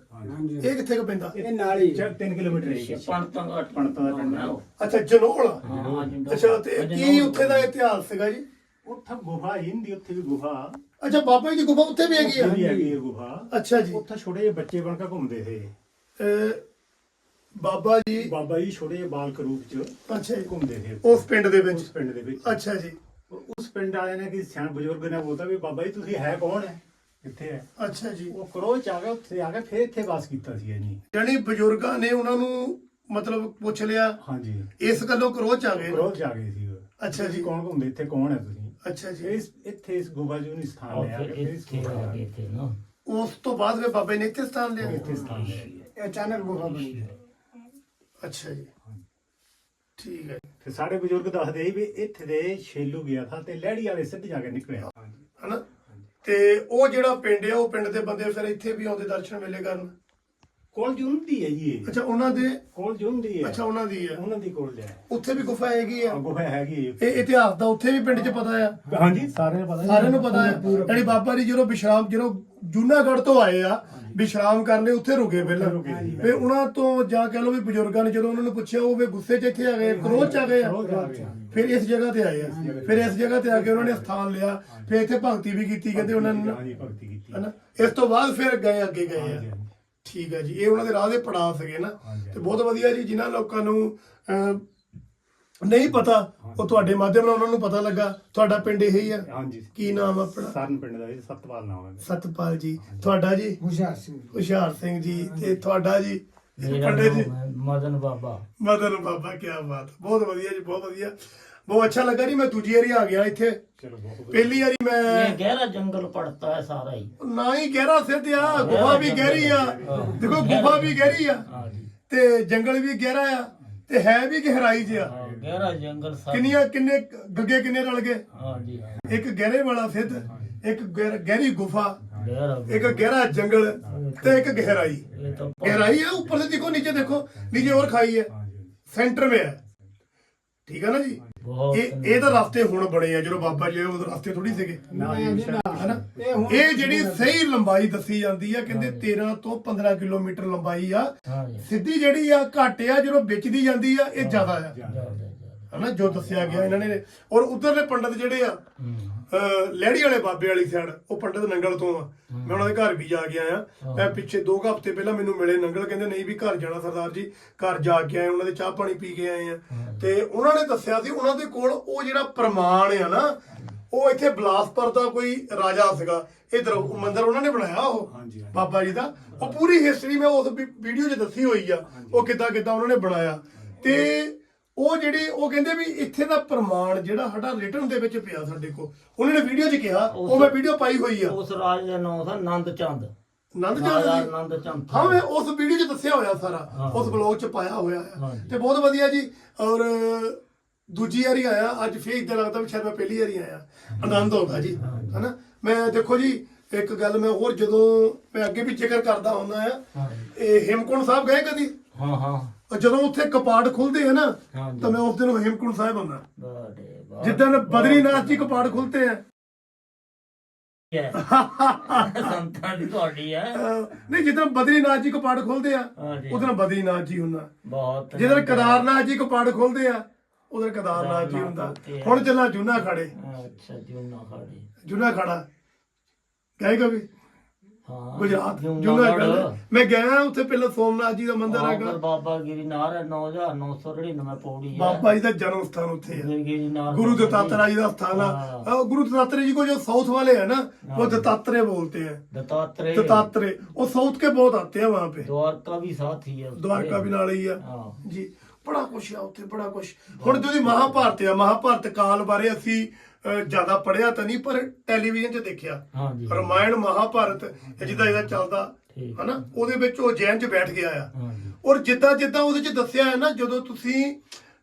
ਇਹ ਕਿੱਥੇ ਕੁ ਪੈਂਦਾ ਇਹ ਨਾਲ ਹੀ। 3 ਕਿਲੋਮੀਟਰ ਹੈ ਜੀ। ਪੰਤਾਂ ਦਾ ਦਾ ਪਿੰਡ ਹੈ ਅੱਛਾ ਜਨੋਲ? ਅੱਛਾ ਤੇ ਕੀ ਉੱਥੇ ਦਾ ਇਤਿਹਾਸ ਸੀਗਾ ਜੀ? ਉੱਥੇ ਗੁਫਾ ਹਿੰਦੀ ਉੱਥੇ ਵੀ ਗੁਫਾ। ਅੱਛਾ ਬਾਬਾ ਜੀ ਦੀ ਗੁਫਾ ਉੱਥੇ ਵੀ ਹੈਗੀ ਆ? ਹੈਗੀ ਹੈ ਗੁਫਾ। ਅੱਛਾ ਜੀ। ਉੱਥੇ ਛੋਟੇ ਜਿਹੇ ਬੱਚੇ ਬਣ ਕੇ ਘੁੰਮਦੇ ਸੀ। ਅਹ, ਬਾਬਾ ਜੀ ਬਾਬਾ ਜੀ ਛੋਟੇ ਜਿਹੇ ਬਾਲਕ ਰੂਪ ਚ ਅੱਛਾ ਜੀ। ਘੁੰਮਦੇ ਸੀ ਉਸ ਪਿੰਡ ਦੇ ਵਿੱਚ? ਪਿੰਡ ਦੇ ਵਿੱਚ। ਅੱਛਾ ਜੀ। ਉਸ ਪਿੰਡ ਵਾਲਿਆਂ ਨੇ ਕਿ ਸਿਆਣ ਬਜ਼ੁਰਗ ਨੇ ਬੋਲਤਾ ਵੀ ਬਾਬਾ ਜੀ ਤੁਸੀਂ ਹੈ ਕੌਣ ਹੈ? ਕਿੱਥੇ ਹੈ? ਅੱਛਾ ਜੀ। ਉਹ ਕਰੋਹ ਆ ਗਿਆ ਉੱਥੇ ਆ ਕੇ ਫਿਰ ਇੱਥੇ ਵਾਸ ਕੀਤਾ ਸੀ ਜੀ। ਯਾਨੀ ਬਜ਼ੁਰਗਾਂ ਨੇ ਉਹਨਾਂ ਨੂੰ ਮਤਲਬ ਪੁੱਛ ਲਿਆ ਹਾਂਜੀ। ਇਸ ਗੱਲੋਂ ਕਰੋਚ ਆ ਗਏ ਕਰੋਹ ਆ ਗਏ ਸੀ ਅੱਛਾ ਜੀ। ਕੌਣ ਘੁੰਮਦੇ? ਇੱਥੇ ਕੌਣ ਹੈ ਤੁਸੀਂ? ਅੱਛਾ ਜੀ। ਇਸ ਇੱਥੇ ਇਸ ਗੁਫਾ ਜੀ ਨੂੰ ਸਥਾਨ ਲਿਆ ਕੇ ਫਿਰ ਇਸ ਗੁਫਾ ਆ ਗਏ थे ना ਉਸ ਤੋਂ ਬਾਅਦ ਵੇ ਬਾਬੇ ਨੇ ਇੱਥੇ ਸਥਾਨ ਲਿਆ? ਇੱਥੇ ਸਥਾਨ ਲਿਆ। ਜੀ। ਅਚਾਨਕ ਗੁਫਾ ਬਣੀ ਹੈ। ਅੱਛਾ। ਜੀ। ਠੀਕ ਹੈ। ਤੇ ਸਾਡੇ ਬਜ਼ੁਰਗ ਦੱਸਦੇ ਸੀ ਵੀ ਇੱਥੇ ਦੇ ਛੇਲੂ ਗਿਆ ਥਾ ਤੇ ਲਹਿੜੀ ਵਾਲੇ ਸਿੱਧ ਜਾ ਕੇ ਨਿਕਲਿਆ। ਹਨਾ? ਤੇ ਉਹ ਜਿਹੜਾ ਪਿੰਡ ਆ, ਉਹ ਪਿੰਡ ਦੇ ਬੰਦੇ ਫਿਰ ਇੱਥੇ ਵੀ ਆਉਂਦੇ ਦਰਸ਼ਨ ਮੇਲੇ ਕਰਨ। ਕੋਲ ਜੁੰਦੀ ਹੈ ਜੀ ਇਹ। ਅੱਛਾ ਉਹਨਾਂ ਦੇ ਕੋਲ ਜੁੰਦੀ ਹੈ। ਅੱਛਾ ਉਹਨਾਂ ਦੀ ਹੈ। ਉਹਨਾਂ ਦੀ ਕੋਲ ਲਿਆ ਉੱਥੇ ਵੀ ਗੁਫਾ ਹੈਗੀ ਆ ਗੁਫਾ ਹੈਗੀ ਹੈ। ਇਹ ਇਤਿਹਾਸ ਦਾ ਉੱਥੇ ਵੀ ਪਿੰਡ 'ਚ ਪਤਾ ਆ ਹਾਂਜੀ। ਸਾਰਿਆਂ ਨੂੰ ਪਤਾ ਜੀ। ਸਾਰਿਆਂ ਨੂੰ ਪਤਾ ਹੈ। ਜਿਹੜੀ ਬਾਬਾ ਜੀ ਜਦੋਂ ਵਿਸ਼ਰਾਮ ਜਦੋਂ ਜੂਨਾਗੜ੍ਹ ਤੋਂ ਆਏ ਆ ਵਿਸ਼ਰਾਮ ਕਰਨ ਲਈ ਉੱਥੇ ਰੁਕੇ ਪਹਿਲਾਂ। ਰੁਕੇ ਜੀ। ਫਿਰ ਉਹਨਾਂ ਤੋਂ ਜਾਂ ਕਹ ਲਓ ਵੀ ਬਜ਼ੁਰਗਾਂ ਨੇ ਜਦੋਂ ਉਹਨਾਂ ਨੂੰ ਪੁੱਛਿਆ ਉਹ ਵੀ ਗੁੱਸੇ 'ਚ ਇੱਥੇ ਆ ਗਏ ਕ੍ਰੋਧ 'ਚ ਆ ਗਏ। ਆ ਕਰੋਚ ਆ ਗਏ। ਫਿਰ ਇਸ ਜਗ੍ਹਾ ਤੇ ਆਏ ਆ। ਫਿਰ ਇਸ ਜਗ੍ਹਾ ਤੇ ਆ ਕੇ ਉਹਨਾਂ ਨੇ ਸਥਾਨ ਲਿਆ। ਫਿਰ ਇੱਥੇ ਭਗਤੀ ਵੀ ਕੀਤੀ ਕਹਿੰਦੇ ਉਹਨਾਂ ਨੇ। ਹਾਂਜੀ ਭਗਤੀ ਕੀਤੀ। ਹਨਾ? ਇਸ ਤੋਂ ਬਾਅਦ ਫਿਰ ਗਏ ਅੱਗੇ ਗਏ ਹਾਂਜੀ, ਆ ਹਾਂਜੀ। ਠੀਕ ਹੈ ਜੀ ਇਹ ਉਹਨਾਂ ਦੇ ਰਾਹ ਦੇ ਪੜਾਅ ਸੀਗੇ ਨਾ। ਤੇ ਬਹੁਤ ਵਧੀਆ ਜੀ ਜਿਨ੍ਹਾਂ ਲੋਕਾਂ ਨੂੰ ਨਹੀਂ ਪਤਾ ਉਹ ਤੁਹਾਡੇ ਮਾਧਿਅਮ ਨਾਲ ਉਹਨਾਂ ਨੂੰ ਪਤਾ ਲੱਗਾ। ਤੁਹਾਡਾ ਪਿੰਡ ਇਹ ਹੀ ਆ ਕੀ ਨਾਮ ਆਪਣਾ? ਸਾਰਨ ਪਿੰਡ ਦਾ ਜੀ ਸਤਪਾਲ ਨਾਮ ਹੈ ਸਤਪਾਲ ਜੀ। ਤੁਹਾਡਾ ਜੀ? ਹੁਸ਼ਿਆਰ ਸਿੰਘ ਹੁਸ਼ਿਆਰ ਸਿੰਘ ਜੀ। ਤੇ ਤੁਹਾਡਾ ਜੀ? ਜੀ? ਮਦਨ ਬਾਬਾ। ਮਦਨ ਬਾਬਾ ਕੀ ਬਾਤ। ਬਹੁਤ ਵਧੀਆ ਜੀ ਬਹੁਤ ਵਧੀਆ। ਬਹੁਤ ਅੱਛਾ ਲੱਗਾ ਜੀ ਮੈਂ ਦੂਜੀ ਵਾਰੀ ਆ ਗਿਆ ਇੱਥੇ ਚਲੋ ਬਹੁਤ ਵਧੀਆ। ਪਹਿਲੀ ਵਾਰੀ ये ਮੈਂ गहरा जंगल पड़ता है सारा ही ਨਾ ਹੀ ਗਹਿਰਾ ਸਿੱਧ ਆ ਗੁਫਾ ਵੀ ਗਹਿਰੀ ਆ ਦੇਖੋ ਗੁਫਾ ਵੀ ਗਹਿਰੀ ਆ हाँ जी ਤੇ ਜੰਗਲ ਵੀ ਗਹਿਰਾ ਆ ਤੇ ਹੈ ਵੀ ਗਹਿਰਾਈ ਜਿਹਾ हाँ, गहरा जंगल सारा ਕਿੰਨੀਆਂ ਕਿੰਨੇ ਗੱਗੇ ਕਿੰਨੇ ਰਲ ਗਏ हाँ जी ਇੱਕ ਗਹਿਰੇ ਵਾਲਾ ਸਿੱਧ ਇੱਕ ਗਹਿਰ- ਗਹਿਰੀ ਗੁਫਾ गहरा ਇੱਕ ਗਹਿਰਾ ਜੰਗਲ ਤੇ ਇੱਕ ਗਹਿਰਾਈ ये तो गहराई है ऊपर से देखो नीचे देखो नीचे और खाई है ਹਾਂਜੀ सेंटर में है ਠੀਕ ਆ ਨਾ ਜੀ? ਇਹ ਇਹ ਤਾਂ ਰਸਤੇ ਹੁਣ ਬਣੇ ਆ ਜਦੋਂ ਬਾਬਾ ਜੀ ਆਏ ਰਸਤੇ ਥੋੜੀ ਸੀਗੇ। ਇਹ ਜਿਹੜੀ ਸਹੀ ਲੰਬਾਈ ਦੱਸੀ ਜਾਂਦੀ ਆ ਕਹਿੰਦੇ 13 ਤੋਂ 15 ਕਿਲੋਮੀਟਰ ਲੰਬਾਈ ਆ। ਸਿੱਧੀ ਜਿਹੜੀ ਆ ਘੱਟ ਆ ਜਦੋਂ ਵਿਚਦੀ ਜਾਂਦੀ ਆ ਇਹ ਜ਼ਿਆਦਾ ਆ। ਹਨਾ ਜੋ ਦੱਸਿਆ ਗਿਆ ਇਹਨਾਂ ਨੇ। ਔਰ ਉਧਰਲੇ ਪੰਡਤ ਜਿਹੜੇ ਆ ਲਹਿੜੀ ਵਾਲੇ ਬਾਬੇ ਵਾਲੀ ਸਾਈਡ ਉਹ ਪੰਡਤ ਨੰਗਲ ਤੋਂ ਆ। ਮੈਂ ਉਹਨਾਂ ਦੇ ਘਰ ਵੀ ਜਾ ਕੇ ਆਇਆ। ਮੈਂ ਪਿੱਛੇ 2 ਹਫ਼ਤੇ ਪਹਿਲਾਂ ਮੈਨੂੰ ਮਿਲੇ ਨੰਗਲ ਕਹਿੰਦੇ ਨਹੀਂ ਵੀ ਘਰ ਜਾਣਾ ਸਰਦਾਰ ਜੀ ਘਰ ਜਾ ਕੇ ਆਏ ਉਹਨਾਂ ਦੇ ਚਾਹ ਪਾਣੀ ਪੀ ਕੇ ਆਏ ਆ। ਤੇ ਉਹਨਾਂ ਨੇ ਦੱਸਿਆ ਸੀ ਉਹਨਾਂ ਦੇ ਕੋਲ ਉਹ ਜਿਹੜਾ ਪ੍ਰਮਾਣ ਆ ਨਾ ਉਹ ਇੱਥੇ ਬਲਾਸਪੁਰ ਦਾ ਕੋਈ ਰਾਜਾ ਸੀਗਾ। ਇਧਰ ਮੰਦਿਰ ਉਹਨਾਂ ਨੇ ਬਣਾਇਆ ਉਹ। ਬਾਬਾ ਜੀ ਦਾ। ਉਹ ਪੂਰੀ ਹਿਸਟਰੀ ਮੈਂ ਉਸ ਵੀਡੀਓ 'ਚ ਦੱਸੀ ਹੋਈ ਆ ਉਹ ਕਿੱਦਾਂ ਕਿੱਦਾਂ ਉਹਨਾਂ ਨੇ ਬਣਾਇਆ। ਤੇ ਉਹ ਜਿਹੜੇ ਉਹ ਕਹਿੰਦੇ ਵੀ ਇੱਥੇ ਦਾ ਪ੍ਰਮਾਣ ਜਿਹੜਾ ਸਾਡਾ ਰਿਟਰਨ ਦੇ ਵਿੱਚ ਪਿਆ ਸਾਡੇ ਕੋਲ ਉਹਨਾਂ ਨੇ ਵੀਡੀਓ 'ਚ ਕਿਹਾ ਉਹ ਮੈਂ ਵੀਡੀਓ ਪਾਈ ਹੋਈ ਆ। ਉਸ ਰਾਜ ਦਾ ਨਾਮ ਸੀ ਨੰਦ ਚੰਦ। ਨੰਦ ਰਾਜਾ ਚੰਦ ਜੀ? ਨੰਦ ਚੰਦ। ਹਾਂ ਮੈਂ ਉਸ ਵੀਡੀਓ 'ਚ ਦੱਸਿਆ ਹੋਇਆ ਸਾਰਾ। ਉਸ ਬਲੌਗ 'ਚ ਪਾਇਆ ਹੋਇਆ ਹੈ ਹਾਂਜੀ। ਤੇ ਬਹੁਤ ਵਧੀਆ ਜੀ ਔਰ ਦੂਜੀ ਵਾਰੀ ਆਇਆ ਅੱਜ ਫੇਰ ਇਦਾਂ ਲੱਗਦਾ ਵੀ ਸ਼ਾਇਦ ਮੈਂ ਪਹਿਲੀ ਵਾਰੀ ਆਇਆ। ਆਨੰਦ ਆਉਂਦਾ ਜੀ ਹਨਾ? ਮੈਂ ਦੇਖੋ ਜੀ ਇੱਕ ਗੱਲ ਮੈਂ ਹੋਰ ਜਦੋਂ ਮੈਂ ਅੱਗੇ ਵੀ ਜ਼ਿਕਰ ਕਰਦਾ ਹੁੰਦਾ ਆ। ਇਹ ਹੇਮਕੁੰਟ ਸਾਹਿਬ ਗਏ ਕਦੀ? ਹਾਂ ਹਾਂ। ਔਰ ਜਦੋਂ ਉੱਥੇ ਕਪਾੜ ਖੁੱਲਦੇ ਆ ਨਾ ਹਾਂਜੀ। ਤਾਂ ਮੈਂ ਉਸ ਦਿਨ ਹੇਮਕੁੰਟ ਸਾਹਿਬ ਆਉਂਦਾ। ਬੜੇ ਬਾਪ ਜਿੱਦਣ ਬਦਰੀਨਾਥ ਜੀ ਕਪਾੜ ਖੁੱਲਦੇ ਆ। ਹੈ। ਸੰਤਾਂ ਦੀ ਤੁਹਾਡੀ ਹੈ। ਅਹ ਨਹੀਂ ਜਿੱਦਣ ਬਦਰੀਨਾਥ ਜੀ ਕਪਾੜ ਖੁੱਲਦੇ ਆ ਹਾਂਜੀ। ਉਦੋਂ ਬਦਰੀਨਾਥ ਜੀ ਹੁੰਦਾ। ਬਹੁਤ ਕੇਦਾਰਨਾਥ ਜੀ ਕਪਾੜ ਖੁੱਲਦੇ ਆ ਉਦੋਂ ਕੇਦਾਰਨਾਥ ਜੀ ਹੁੰਦਾ। ਹੁਣ ਚੱਲਾਂ ਜੁਨਾ ਖਾੜੇ ਅੱਛਾ ਜੂਨਾ ਖਾੜੀ ਜੁਨਾ ਖਾੜਾ ਗਏ ਕभी ਹਾਂ ਗੁਜਰਾਤ ਜੂਨਾਗੜ੍ਹ। ਜੁਨਾ ਖਾੜਾ ਮੈਂ ਗਿਆ ਉੱਥੇ ਪਹਿਲਾਂ ਸੋਮਨਾਥ ਜੀ ਦਾ ਮੰਦਿਰ ਬਾਬਾ ਹੈਗਾ ਬਾਬਾ ਗਿਰੀਨਾਰ ਹੈ 9999 ਪੌੜੀ ਹੈ ਬਾਬਾ ਜੀ ਦਾ ਜਨਮ ਸਥਾਨ ਉੱਥੇ ਹੈ ਗਿਰੀਨਾਰ गुरु दत्तात्रेय जी का स्थान है हाँ। अ, गुरु दत्तात्रेय जी को जो साउथ वाले हैं ना वो दत्तात्रेय बोलते हैं दत्तात्रेय दत्तात्रेय वो साउथ के बहुत आते हैं वहां पे द्वारका भी साथ ही है उसके। द्वारका भी ਨਾਲ ਹੀ ਆ ਹਾਂ ਜੀ ਬੜਾ ਕੁਛ ਆ ਉੱਥੇ ਬੜਾ ਕੁਛ। ਹੁਣ ਜਿਹੜੀ ਮਹਾਭਾਰਤ ਆ ਮਹਾਭਾਰਤ ਕਾਲ ਬਾਰੇ ਅਸੀਂ ਜ਼ਿਆਦਾ ਪੜਿਆ ਤਾਂ ਨਹੀਂ ਪਰ ਟੈਲੀਵਿਜ਼ਨ 'ਚ ਦੇਖਿਆ। ਹਾਂਜੀ ਰਮਾਇਣ ਮਹਾਭਾਰਤ ਜਿੱਦਾਂ ਇਹਦਾ ਚੱਲਦਾ। ਹਨਾ? ਉਹਦੇ ਵਿੱਚ ਉਹ ਜੈਨ 'ਚ ਬੈਠ ਗਿਆ ਆ। ਔਰ ਜਿੱਦਾਂ ਜਿੱਦਾਂ ਉਹਦੇ 'ਚ ਦੱਸਿਆ ਹੈ ਨਾ ਜਦੋਂ ਤੁਸੀਂ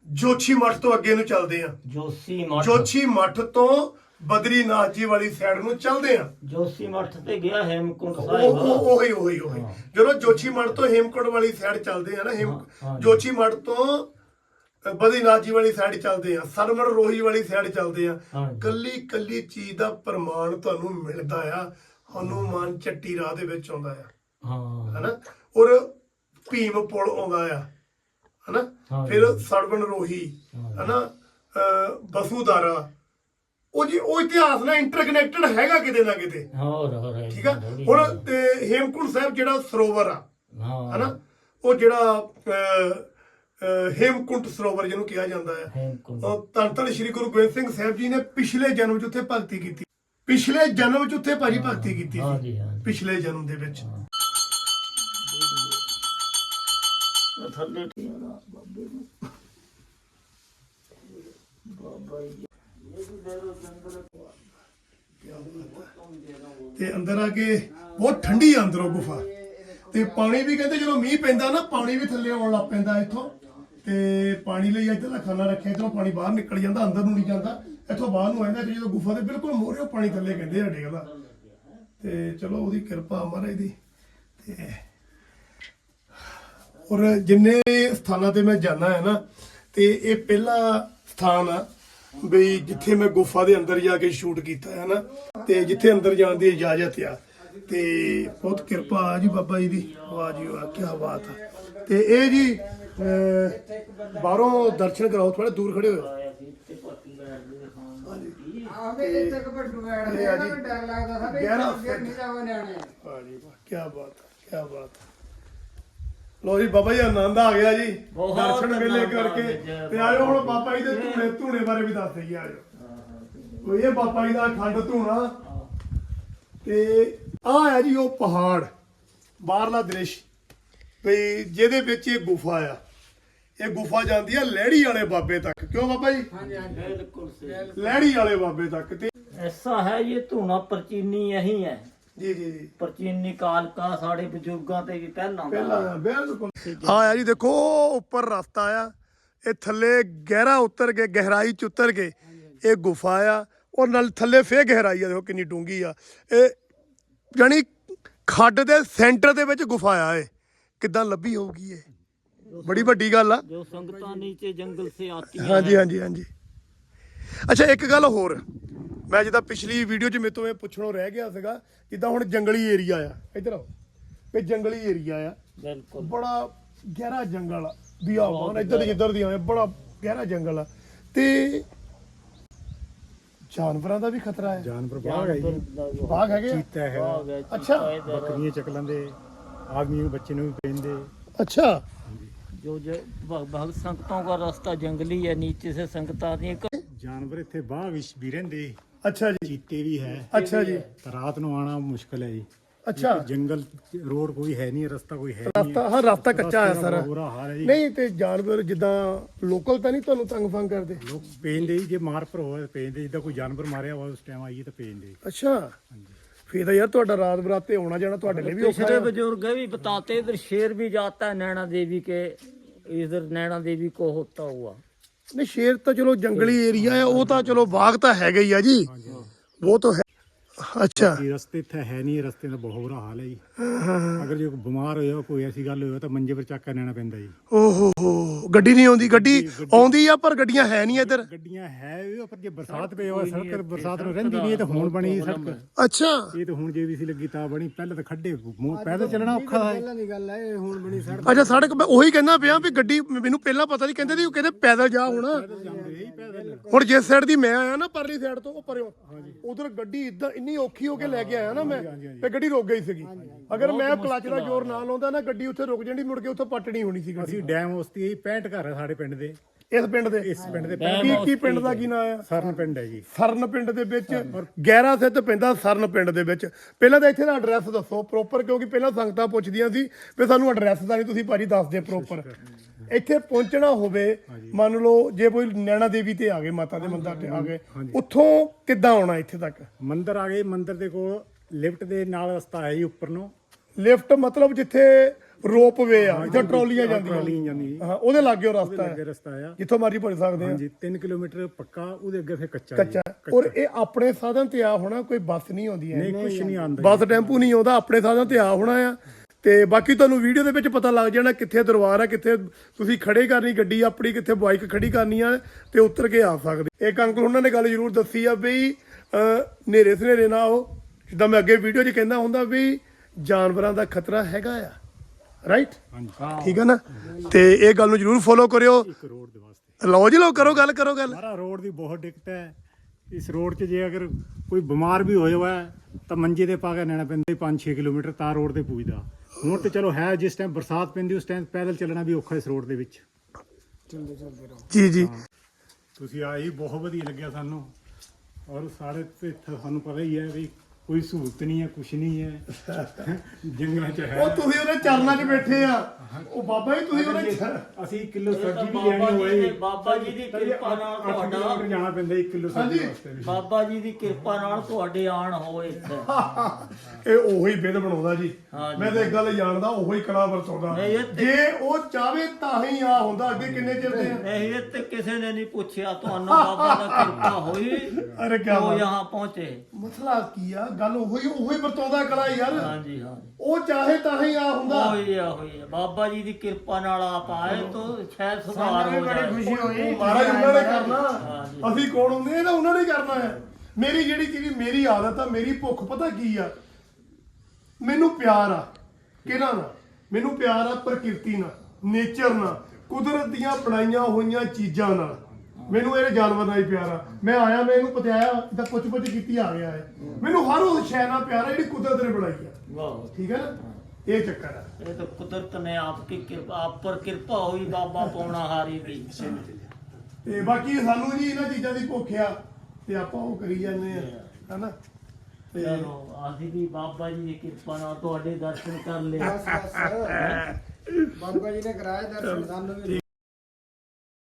ਜੋਸ਼ੀ ਮੱਠ ਤੋਂ ਅੱਗੇ ਨੂੰ ਚੱਲਦੇ ਆ। ਜੋਸ਼ੀ ਮਠ। ਜੋਸ਼ੀ ਮੱਠ ਤੋਂ ਬਦਰੀਨਾਥ ਜੀ ਵਾਲੀ ਸਾਈਡ ਨੂੰ ਚੱਲਦੇ ਆ। ਜੋਸ਼ੀ ਮਠ ਤੇ ਗਿਆ ਹੇਮਕੁੰਟ ਸਾਹਿਬ। ਉਹ ਉਹੀ ਉਹੀ ਉਹੀ। ਜਦੋਂ ਜੋਸ਼ੀ ਮੱਠ ਤੋਂ ਹੇਮਕੁੰਟ ਵਾਲੀ ਸਾਈਡ ਚੱਲਦੇ ਆ ਨਾ ਹੇਮ। ਜੋਸ਼ੀ ਮੱਠ ਤੋਂ ਬਦਰੀਨਾਥ ਜੀ ਵਾਲੀ ਸਾਈਡ ਚੱਲਦੇ ਆ। ਸਰਮਨ ਰੋਹੀ ਵਾਲੀ ਸਾਈਡ ਚੱਲਦੇ ਆ। ਕੱਲੀ ਕੱਲੀ ਚੀਜ਼ ਦਾ ਪ੍ਰਮਾਣ ਤੁਹਾਨੂੰ ਮਿਲਦਾ ਆ। ਹਨੂਮਾਨ ਚੱਟੀ ਰਾਹ ਦੇ ਵਿੱਚ ਆਉਂਦਾ ਆ। ਹਾਂ। ਹਨਾ? ਔਰ ਭੀਮ ਪੁਲ ਆਉਂਦਾ ਆ। ਹਨਾ। ਫਿਰ ਸਰਵਣ ਰੋਹੀ। ਹਨਾ? ਬਸੂਦਾਰਾ। ਉਹ ਜੀ ਉਹ ਇਤਿਹਾਸ ਨਾਲ ਇੰਟਰਕਨੈਕਟਡ ਹੈਗਾ ਕਿਤੇ ਨਾ ਕਿਤੇ। ਹੋਰ ਹੋਰ ਹੈ ਠੀਕ ਆ? ਹੁਣ ਤੇ ਹੇਮਕੁੰਟ ਸਾਹਿਬ ਜਿਹੜਾ ਸਰੋਵਰ ਆ ਹਾਂ। ਹਨਾ? ਉਹ ਜਿਹੜਾ ਹੇਮਕੁੰਟ ਸਰੋਵਰ ਜਿਹਨੂੰ ਕਿਹਾ ਜਾਂਦਾ ਹੈ। ਉਹ ਧੰਨ ਸ੍ਰੀ ਗੁਰੂ ਗੋਬਿੰਦ ਸਿੰਘ ਸਾਹਿਬ ਜੀ ਨੇ ਪਿਛਲੇ ਜਨਮ 'ਚ ਉੱਥੇ ਭਗਤੀ ਕੀਤੀ। ਪਿਛਲੇ ਜਨਮ 'ਚ ਉੱਥੇ ਭਾਜੀ ਭਗਤੀ ਕੀਤੀ ਸੀ। ਪਿਛਲੇ ਜਨਮ ਦੇ ਵਿੱਚ। ਥੱਲੇ ਬਾਬੇ ਨੂੰ। ਬਾਬਾ ਜੀ। ਤੇ ਅੰਦਰ ਆ ਕੇ ਬਹੁਤ ਠੰਡੀ ਅੰਦਰੋਂ ਗੁਫਾ। ਤੇ ਪਾਣੀ ਵੀ ਕਹਿੰਦੇ ਜਦੋਂ ਮੀਂਹ ਪੈਂਦਾ ਨਾ, ਪਾਣੀ ਵੀ ਥੱਲੇ ਆਉਣ ਲੱਗ ਪੈਂਦਾ ਇੱਥੋਂ। ਤੇ ਪਾਣੀ ਲਈ ਇੱਧਰ ਦਾ ਖਾਨਾ ਰੱਖਿਆ, ਇੱਧਰੋਂ ਪਾਣੀ ਬਾਹਰ ਨਿਕਲ ਜਾਂਦਾ, ਅੰਦਰ ਨੂੰ ਨਹੀਂ ਜਾਂਦਾ। ਇੱਥੋਂ ਬਾਹਰ ਨੂੰ ਆਉਂਦਾ ਜਦੋਂ ਗੁਫਾ ਦੇ ਬਿਲਕੁਲ ਮੋਹਰੇ ਪਾਣੀ ਥੱਲੇ ਕਹਿੰਦੇ ਆ। ਡਿੱਗਦਾ ਤੇ ਚਲੋ ਉਹਦੀ ਕਿਰਪਾ ਮਹਾਰਾਜ ਦੀ। ਤੇ ਔਰ ਜਿੰਨੇ ਸਥਾਨਾਂ ਤੇ ਮੈਂ ਜਾਣਾ ਹੈ ਨਾ, ਤੇ ਇਹ ਪਹਿਲਾ ਸਥਾਨ ਆ ਵੀ ਜਿੱਥੇ ਮੈਂ ਗੁਫਾ ਦੇ ਅੰਦਰ ਜਾ ਕੇ ਸ਼ੂਟ ਕੀਤਾ ਹੈ ਨਾ ਤੇ ਜਿੱਥੇ ਅੰਦਰ ਜਾਣ ਦੀ ਇਜਾਜ਼ਤ ਆ। ਤੇ ਬਹੁਤ ਕਿਰਪਾ ਆ ਜੀ ਬਾਬਾ ਜੀ ਦੀ। ਵਾਹ ਜੀ ਵਾਹ ਕੀ ਬਾਤ ਆ। ਤੇ ਇਹ ਜੀ ਬਾਹਰੋਂ ਦਰਸ਼ਨ ਕਰਾਓ ਥੋੜਾ ਦੂਰ ਖੜੇ ਹੋਏ ਆਵੇ ਇੱਥੇ ਕਬਰ ਡੁਬੈੜ ਇਹ ਆ ਜੀ, ਡਰ ਲੱਗਦਾ ਸਾ ਨਹੀਂ ਜਾਵੋ ਨਿਆਣੇ। ਵਾਹ ਜੀ ਵਾਹ ਕੀ ਬਾਤ ਕੀ ਬਾਤ ਲੋ ਜੀ ਬਾਬਾ ਜੀ ਆਨੰਦ ਆ ਗਿਆ ਜੀ। ਦਰਸ਼ਨ ਮੇਲੇ ਕਰਕੇ। ਤੇ ਆਜੋ ਹੁਣ ਬਾਬਾ ਜੀ ਦੇ ਧੂਣੇ ਧੂਣੇ ਬਾਰੇ ਵੀ ਦੱਸ ਦਈਏ ਆਜੋ ਕੋਈ ਇਹ ਬਾਬਾ ਜੀ ਦਾ ਖੰਡ ਧੂਣਾ। ਤੇ ਆ ਹੈ ਜੀ ਉਹ ਪਹਾੜ ਬਾਹਰਲਾ ਦ੍ਰਿਸ਼। ਵੀ ਜਿਹਦੇ ਵਿੱਚ ਇਹ ਗੁਫਾ ਆ। ਇਹ ਗੁਫਾ ਜਾਂਦੀ ਆ ਲਹਿੜੀ ਵਾਲੇ ਬਾਬੇ ਤੱਕ। ਕਿਉਂ ਬਾਬਾ ਜੀ? ਬਿਲਕੁਲ सही ਲਹਿੜੀ ਵਾਲੇ ਬਾਬੇ ਤੱਕ। ਤੇ ਐਸਾ ਹੈ ये ਧੂਣਾ परचीनी यही है ਜੀ ਜੀ ਦੇਖੋ ਉੱਪਰ ਰਸਤਾ ਆ। ਇਹ ਥੱਲੇ ਗਹਿਰਾ ਉਤਰ ਕੇ ਗਹਿਰਾਈ ਚ ਉਤਰ ਕੇ ਇਹ ਗੁਫਾ ਆ। ਔਰ ਨਾਲ ਥੱਲੇ ਫੇਰ ਗਹਿਰਾਈ ਆ ਦੇਖੋ ਕਿੰਨੀ ਡੂੰਗੀ ਆ। ਇਹ ਜਾਨੀ ਖੱਡ ਦੇ ਸੈਂਟਰ ਦੇ ਵਿੱਚ ਗੁਫਾ ਆ ਇਹ। ਕਿਦਾਂ ਲੱਭੀ ਹੋਊਗੀ ਇਹ? ਬੜੀ ਵੱਡੀ ਗੱਲ ਆ। ਜੋ ਸੰਗਤਾਂ ਨੀਚੇ ਜੰਗਲ ਸੇ ਆਤੀ ਹੈ ਹਾਂਜੀ ਹਾਂਜੀ ਹਾਂਜੀ। ਅੱਛਾ ਇੱਕ ਗੱਲ ਹੋਰ। ਮੈਂ ਜਿੱਦਾਂ ਪਿਛਲੀ ਵੀਡੀਓ 'ਚ ਮੇਤੋਂ ਇਹ ਪੁੱਛਣੋਂ ਰਹਿ ਗਿਆ ਸੀਗਾ ਜਿੱਦਾਂ ਹੁਣ ਜੰਗਲੀ ਏਰੀਆ ਆ ਇੱਧਰ ਆਓ। ਇਹ ਜੰਗਲੀ ਏਰੀਆ ਆ। ਬਿਲਕੁਲ। ਬੜਾ ਗਹਿਰਾ ਜੰਗਲ ਆ ਬਿਆਵਾਨ ਇੱਧਰ ਜਿੱਧਰ ਦੀ ਆਏ ਬੜਾ ਗਹਿਰਾ ਜੰਗਲ ਆ। ਤੇ ਜਾਨਵਰਾਂ ਦਾ ਵੀ ਖਤਰਾ ਹੈ। ਜਾਨਵਰ ਬਾਗ ਹੈ ਬਾਗ ਹੈਗੇ ਚੀਤਾ ਹੈ। ਅੱਛਾ। ਬੱਕਰੀਆਂ ਚੱਕ ਲੈਂਦੇ ਆਦਮੀ ਨੂੰ ਬੱਚੇ ਨੂੰ ਵੀ ਪੈਂਦੇ। ਅੱਛਾ। ਜੋ ਜੇ ਭਗਤ ਸੰਗਤਾਂ ਦਾ ਰਸਤਾ ਜੰਗਲੀ ਹੈ ਨੀਚੇ ਸੇ ਸੰਗਤਾਂ ਦੀ ਜਾਨਵਰ ਇੱਥੇ ਬਾਗ ਵਿੱਚ ਵੀ ਰਹਿੰਦੇ। ਅੱਛਾ ਜੀ। ਚੀਤੇ ਵੀ ਹੈ। ਅੱਛਾ ਜੀ। ਰਾਤ ਨੂੰ ਆਣਾ ਮੁਸ਼ਕਲ ਹੈ ਜੀ। ਅੱਛਾ। ਜੰਗਲ ਰੋਡ ਕੋਈ ਹੈ ਨਹੀਂ ਰਸਤਾ ਕੋਈ ਹੈ ਰਸਤਾ ਹਾਂ ਰਸਤਾ ਕੱਚਾ ਹੈ ਸਾਰਾ। ਨਹੀਂ ਤੇ ਜਾਨਵਰ ਜਿੱਦਾਂ ਲੋਕਲ ਤਾਂ ਨਹੀਂ ਤੁਹਾਨੂੰ ਤੰਗ ਫੰਗ ਕਰਦੇ? ਲੋਕ ਪੈਂਦੇ ਜੇ ਮਾਰ ਪਰ ਹੋਵੇ ਪੈਂਦੇ। ਜਿੱਦਾਂ ਕੋਈ ਜਾਨਵਰ ਮਾਰਿਆ ਹੋਵੇ ਉਸ ਟਾਈਮ ਆਈਏ ਤਾਂ ਪੈਂਦੇ। ਅੱਛਾ। ਫੇਰ ਤਾਂ ਯਾਰ ਤੁਹਾਡਾ ਰਾਤ ਬਰਾਤੇ ਆਉਣਾ ਜਾਣਾ ਤੁਹਾਡੇ ਲਈ ਵੀ ਔਖਾ ਹੈ। ਬਜ਼ੁਰਗ ਵੀ ਬਤਾਤੇ ਇਧਰ ਸ਼ੇਰ ਵੀ ਜਾਤਾ ਨੈਣਾ ਦੇਵੀ ਕੇ ਇਧਰ ਨੈਣਾ ਦੇਵੀ ਕੋ ਹੋਤਾ ਹੁਆ। ਨਹੀਂ ਸ਼ੇਰ ਤਾਂ ਚਲੋ ਜੰਗਲੀ ਏਰੀਆ ਹੈ ਉਹ ਤਾਂ ਚਲੋ ਬਾਗ ਤਾਂ ਹੈਗਾ ਹੀ ਆ ਜੀ। ਉਹ ਤਾਂ ਹੈ ਅੱਛਾ। ਰਸਤੇ ਇੱਥੇ ਹੈ ਨਹੀਂ ਰਸਤੇ ਦਾ ਬਹੁਤ ਬੁਰਾ ਹਾਲ ਹੈ ਜੀ। ਅਗਰ ਜੇ ਕੋਈ ਬਿਮਾਰ ਹੋਇਆ ਕੋਈ ਐਸੀ ਗੱਲ ਹੋਇਆ ਤਾਂ ਮੰਜੇ ਪਰ ਚੱਕ ਕੇ ਲੈਣਾ ਪੈਂਦਾ ਜੀ। ਓਹੋ ਹੋ ਗੱਡੀ ਨਹੀਂ ਆਉਂਦੀ ਗੱਡੀ ਆਉਂਦੀ ਆ ਪਰ ਗੱਡੀਆਂ ਹੈ ਨਹੀਂ ਇੱਧਰ? ਗੱਡੀਆਂ ਹੈ ਵੀ ਪਰ ਜੇ ਬਰਸਾਤ ਪਈ ਹੋਵੇ ਸੜਕ ਬਰਸਾਤ ਨੂੰ ਰਹਿੰਦੀ ਨਹੀਂ ਇਹ ਤਾਂ ਹੁਣ ਬਣੀ ਸੜਕ। ਅੱਛਾ। ਇਹ ਤਾਂ ਹੁਣ ਜੇਬੀਸੀ ਲੱਗੀ ਤਾਂ ਬਣੀ। ਪਹਿਲਾਂ ਤਾਂ ਖੱਡੇ ਮੂੰਹ ਪੈਦਲ ਚੱਲਣਾ ਔਖਾ ਹੈ। ਪਹਿਲਾਂ ਦੀ ਗੱਲ ਹੈ ਇਹ ਹੁਣ ਬਣੀ ਸੜਕ। ਅੱਛਾ ਸੜਕ ਮੈਂ ਉਹੀ ਕਹਿੰਦਾ ਪਿਆ ਵੀ ਗੱਡੀ ਮੈਨੂੰ ਪਹਿਲਾਂ ਪਤਾ ਨਹੀਂ ਕਹਿੰਦੇ ਸੀ ਉਹ ਕਹਿੰਦੇ ਪੈਦਲ ਜਾ ਹੁਣ। ਹੁਣ ਜਿਸ ਸਾਈਡ ਦੀ ਮੈਂ ਆਇਆ ਨਾ ਪਰਲੀ ਸਾਈਡ ਤੋਂ ਉਹ ਪਰਿਓ ਉਧਰ ਗੱਡੀ ਇਦਾਂ ਇੰਨੀ ਔਖੀ ਹੋ ਕੇ ਲੈ ਕੇ ਆਇਆ ਨਾ ਮੈਂ ਤੇ ਗੱਡੀ ਰੁਕ ਗਈ ਸੀਗੀ। ਅਗਰ ਮੈਂ ਕਲਚ ਦਾ ਜ਼ੋਰ ਨਾ ਲਾਉਂਦਾ ਨਾ ਗੱਡੀ ਉੱਥੇ ਰੁਕ ਜਾਂਦੀ ਮੁੜ ਕੇ ਉੱਥੇ ਪੱਟਣੀ ਹੋਣੀ ਸੀ ਗੱਡੀ। ਅਸੀਂ ਡੈਮ ਉਸਤੀ 65 ਘਰ ਹੈ ਸਾਡੇ ਪਿੰਡ ਦੇ। ਇਸ ਪਿੰਡ ਦੇ? ਇਸ ਪਿੰਡ ਦੇ ਕੀ ਕੀ ਪਿੰਡ ਦਾ ਕੀ ਨਾਮ ਆ? ਸਰਨ ਪਿੰਡ ਹੈ ਜੀ। ਸਰਨ ਪਿੰਡ ਦੇ ਵਿੱਚ ਗਹਿਰਾ ਸਿੱਧ ਪੈਂਦਾ ਸਰਨ ਪਿੰਡ ਦੇ ਵਿੱਚ। ਪਹਿਲਾਂ ਤਾਂ ਇੱਥੇ ਦਾ ਐਡਰੈਸ ਦੱਸੋ ਪ੍ਰੋਪਰ ਕਿਉਂਕਿ ਪਹਿਲਾਂ ਸੰਗਤਾਂ ਪੁੱਛਦੀਆਂ ਸੀ ਵੀ ਸਾਨੂੰ ਐਡਰੈਸ ਦਾ ਨਹੀਂ ਤੁਸੀਂ ਭਾਜੀ ਦੱਸ ਦਿਓ ਪ੍ਰੋਪਰ ਇੱਥੇ ਪਹੁੰਚਣਾ ਹੋਵੇ ਮੰਨ ਲਓ ਜੇ ਕੋਈ ਨੈਣਾ ਦੇਵੀ ਤੇ ਆ ਗਏ ਮਾਤਾ ਦੇ ਮੰਦਰ ਤੇ ਆ ਗਏ ਉੱਥੋਂ ਕਿੱਦਾਂ ਆਉਣਾ ਇੱਥੇ ਤੱਕ? ਮੰਦਿਰ ਆ ਗਏ ਮੰਦਿਰ ਦੇ ਕੋਲ ਲਿਫਟ ਦੇ ਨਾਲ ਰਸਤਾ ਹੈ ਜੀ ਉੱਪਰ ਨੂੰ। ਲਿਫਟ ਮਤਲਬ ਜਿੱਥੇ ਰੋਪਵੇ ਆ ਜਿੱਥੇ ਟਰਾਲੀਆਂ ਜਾਂਦੀਆਂ। ਟਰਾਲੀਆਂ ਜਾਂਦੀ ਹਾਂ ਉਹਦੇ ਲਾਗੇ ਉਹ ਰਸਤਾ ਅੱਗੇ ਹੈ। ਰਸਤਾ ਆ। ਜਿੱਥੋਂ ਮਰਜ਼ੀ ਪਹੁੰਚ ਸਕਦੇ ਆ। ਹਾਂਜੀ 3 ਕਿਲੋਮੀਟਰ ਪੱਕਾ ਉਹਦੇ ਅੱਗੇ ਫਿਰ ਕੱਚਾ ਕੱਚਾ। ਜੀ। ਔਰ ਇਹ ਆਪਣੇ ਸਾਧਨ ਤੇ ਆ ਹੋਣਾ ਕੋਈ ਬੱਸ ਨਹੀਂ ਆਉਂਦੀ ਹੈ। ਨਹੀਂ ਕੁਝ ਨਹੀਂ ਆਉਂਦਾ ਬੱਸ ਟੈਂਪੂ ਨਹੀਂ ਆਉਂਦਾ ਆਪਣੇ ਸਾਧਨ ਤੇ ਆ ਹੋਣਾ ਆ। ਤੇ ਬਾਕੀ ਤੁਹਾਨੂੰ ਵੀਡੀਓ ਦੇ ਵਿੱਚ ਪਤਾ ਲੱਗ ਜਾਣਾ ਕਿੱਥੇ ਦਰਬਾਰ ਆ ਕਿੱਥੇ ਤੁਸੀਂ ਖੜੇ ਕਰਨੀ ਗੱਡੀ ਆਪਣੀ ਕਿੱਥੇ ਬਾਈਕ ਖੜੀ ਕਰਨੀ ਆ ਤੇ ਉਤਰ ਕੇ ਆ ਸਕਦੇ। ਇੱਕ ਅੰਕਲ ਉਹਨਾਂ ਨੇ ਗੱਲ ਜ਼ਰੂਰ ਦੱਸੀ ਆ ਵੀ ਨੇਰੇ ਸਨੇਰੇ ਨਾ ਆਓ। ਜਿੱਦਾਂ ਮੈਂ ਅੱਗੇ ਵੀਡੀਓ 'ਚ ਕਹਿੰਦਾ ਹੁੰਦਾ ਵੀ ਜਾਨਵਰਾਂ ਦਾ ਖਤਰਾ ਹੈਗਾ ਆ ਰਾਈਟ ਹਾਂਜੀ। ਠੀਕ ਹੈ ਨਾ? ਤੇ ਇਹ ਗੱਲ ਨੂੰ ਜ਼ਰੂਰ ਫੋਲੋ ਕਰਿਓ। ਰੋਡ ਦੇ ਵਾਸਤੇ। ਲਓ ਜੀ ਲਓ ਕਰੋ ਗੱਲ ਕਰੋ ਗੱਲ। ਸਾਰਾ ਰੋਡ ਦੀ ਬਹੁਤ ਦਿੱਕਤ ਹੈ। ਇਸ ਰੋਡ 'ਚ ਜੇ ਅਗਰ ਕੋਈ ਬਿਮਾਰ ਵੀ ਹੋਇਆ ਹੋਇਆ ਤਾਂ ਮੰਜੇ ਤੇ ਪਾ ਕੇ ਲੈਣਾ ਪੈਂਦਾ 5-6 ਕਿਲੋਮੀਟਰ ਤਾਂ ਰੋਡ ਤੇ ਪੁੱਜਦਾ। ਹੁਣ ਤੇ ਚਲੋ ਹੈ ਜਿਸ ਟਾਈਮ ਬਰਸਾਤ ਪੈਂਦੀ ਉਸ ਟਾਈਮ ਪੈਦਲ ਚੱਲਣਾ ਵੀ ਔਖਾ ਇਸ ਰੋਡ ਦੇ ਵਿੱਚ। ਜੀ ਜੀ। ਤੁਸੀਂ ਆਏ ਬਹੁਤ ਵਧੀਆ ਲੱਗਿਆ ਸਾਨੂੰ। ਔਰ ਸਾਡੇ ਤੇ ਇੱਥੇ ਸਾਨੂੰ ਪਤਾ ਹੀ ਹੈ ਵੀ ਕੋਈ ਸਹੂਲਤ ਨਹੀਂ ਹੈ ਕੁਛ ਨਹੀਂ ਹੈ। ਜੰਗਲਾਂ 'ਚ ਹੈ। ਉਹ ਤੁਸੀਂ ਉਹਦੇ ਚਰਨਾਂ 'ਚ ਬੈਠੇ ਆ। ਉਹ ਬਾਬਾ ਜੀ ਤੁਸੀਂ ਉਹਦੇ ਚ- ਅਸੀਂ 1 ਕਿਲੋ ਸਬਜ਼ੀ ਵੀ ਲੈਣੀ ਹੋਏ। ਬਾਬਾ ਜੀ ਦੀ ਕਿਰਪਾ ਨਾਲ ਤੁਹਾਡਾ ਤੁਹਾਡਾ ਜਾਣਾ ਪੈਂਦਾ 1 ਕਿਲੋ ਹਾਂਜੀ। ਸਬਜ਼ੀ ਵਾਸਤੇ ਵੀ। ਬਾਬਾ ਜੀ ਦੀ ਕਿਰਪਾ ਨਾਲ ਤੁਹਾਡੇ ਆਣ ਹੋਏ ਇੱਥੇ। ਇਹ ਉਹੀ ਬਿੱਦ ਬਣਾਉਂਦਾ ਜੀ। ਮੈਂ ਤਾਂ ਇੱਕ ਗੱਲ ਜਾਣਦਾ ਉਹੀ ਕਲਾ ਵਰਤਾਉਂਦਾ ਨਹੀਂ, ਇਹ ਤੇ- ਜੇ ਉਹ ਚਾਵੇ ਤਾਂ ਹੀ ਆ ਹੁੰਦਾ ਅੱਗੇ ਕਿੰਨੇ ਚਿਰ ਦੇ ਆ? ਨਹੀਂ ਇਹ ਤੇ ਕਿਸੇ ਨੇ ਨਹੀਂ ਪੁੱਛਿਆ ਤੁਹਾਨੂੰ ਬਾਬਾ ਦਾ ਕਿਰਪਾ ਹੋਈ। ਅਰੇ ਕਿਆ ਉਹ। यहाँ ਪਹੁੰਚੇ। ਮਸਲਾ ਕੀ ਆ? ਗੱਲ ਉਹੀ ਉਹੀ ਵਰਤਾਉਂਦਾ ਕਲਾ ਯਾਰ। ਹਾਂਜੀ ਹਾਂ ਉਹ ਚਾਹੇ ਤਾਂ ਹੀ ਆ ਹੁੰਦਾ। ਹੋਈ ਆ ਹੋਈ ਆ। ਬਾਬਾ ਜੀ ਦੀ ਕਿਰਪਾ ਨਾਲ ਆਪ ਆਏ ਤਾਂ ਸ਼ਾਇਦ ਸੁਧਾਰ ਹੋ ਜਾਏ। ਖੁਸ਼ੀ ਹੋਈ। ਮਹਾਰਾਜ ਉਹਨਾਂ ਨੇ ਕਰਨਾ। ਹਾਂਜੀ। ਅਸੀਂ ਕੌਣ ਹੁੰਦੇ? ਇਹ ਤਾਂ ਉਹਨਾਂ ਨੇ ਕਰਨਾ ਹੈ। ਮੇਰੀ ਜਿਹੜੀ ਚੀਜ਼ ਮੇਰੀ ਆਦਤ ਆ ਮੇਰੀ ਭੁੱਖ ਪਤਾ ਕੀ ਆ? ਮੈਨੂੰ ਪਿਆਰ ਆ ਕਿਹਨਾਂ ਨਾਲ? ਮੈਨੂੰ ਪਿਆਰ ਆ ਪ੍ਰਕਿਰਤੀ ਨਾਲ ਨੇਚਰ ਨਾਲ ਕੁਦਰਤ ਦੀਆਂ ਬਣਾਈਆਂ ਹੋਈਆਂ ਚੀਜ਼ਾਂ ਨਾਲ। ਮੈਨੂੰ ਇਹ ਜਾਨਵਰ ਨਾਲ ਹੀ ਪਿਆਰ ਆ। ਮੈਂ ਆਇਆ ਮੈਂ ਇਹਨੂੰ ਪਤਿਆਇਆ ਤਾਂ ਪੁੱਛ ਪੁੱਛ ਕੀਤੀ ਆ ਗਿਆ ਹੈ ਮੈਨੂੰ ਹਰ ਉਹ ਸ਼ੈ ਨਾਲ ਪਿਆਰ ਆ ਜਿਹੜੀ ਕੁਦਰਤ ਨੇ ਬਣਾਈ ਆ। ਵਾਹ। ਠੀਕ ਹੈ ਨਾ? ਇਹ ਚੱਕਰ ਆ। ਇਹ ਤਾਂ ਕੁਦਰਤ ਨੇ ਆਪਕੀ ਕਿਰਪਾ ਆਪ ਪਰ ਕਿਰਪਾ ਹੋਈ ਬਾਬਾ ਪੌਣਾ ਹਾਰੀ ਦੀ। ਤੇ ਬਾਕੀ ਸਾਨੂੰ ਜੀ ਇਹਨਾਂ ਚੀਜ਼ਾਂ ਦੀ ਭੁੱਖ ਆ ਤੇ ਆਪਾਂ ਉਹ ਕਰੀ ਜਾਂਦੇ ਆ ਹਨਾ? ਤੇ ਚਲੋ ਅਸੀਂ ਵੀ ਬਾਬਾ ਜੀ ਦੀ ਕਿਰਪਾ ਨਾਲ ਤੁਹਾਡੇ ਦਰਸ਼ਨ ਕਰ ਲਏ। ਬਸ ਬਸ। ਬਾਬਾ ਜੀ ਨੇ ਕਰਾਇਆ ਦਰਸ਼ਨ ਸਾਨੂੰ ਵੀ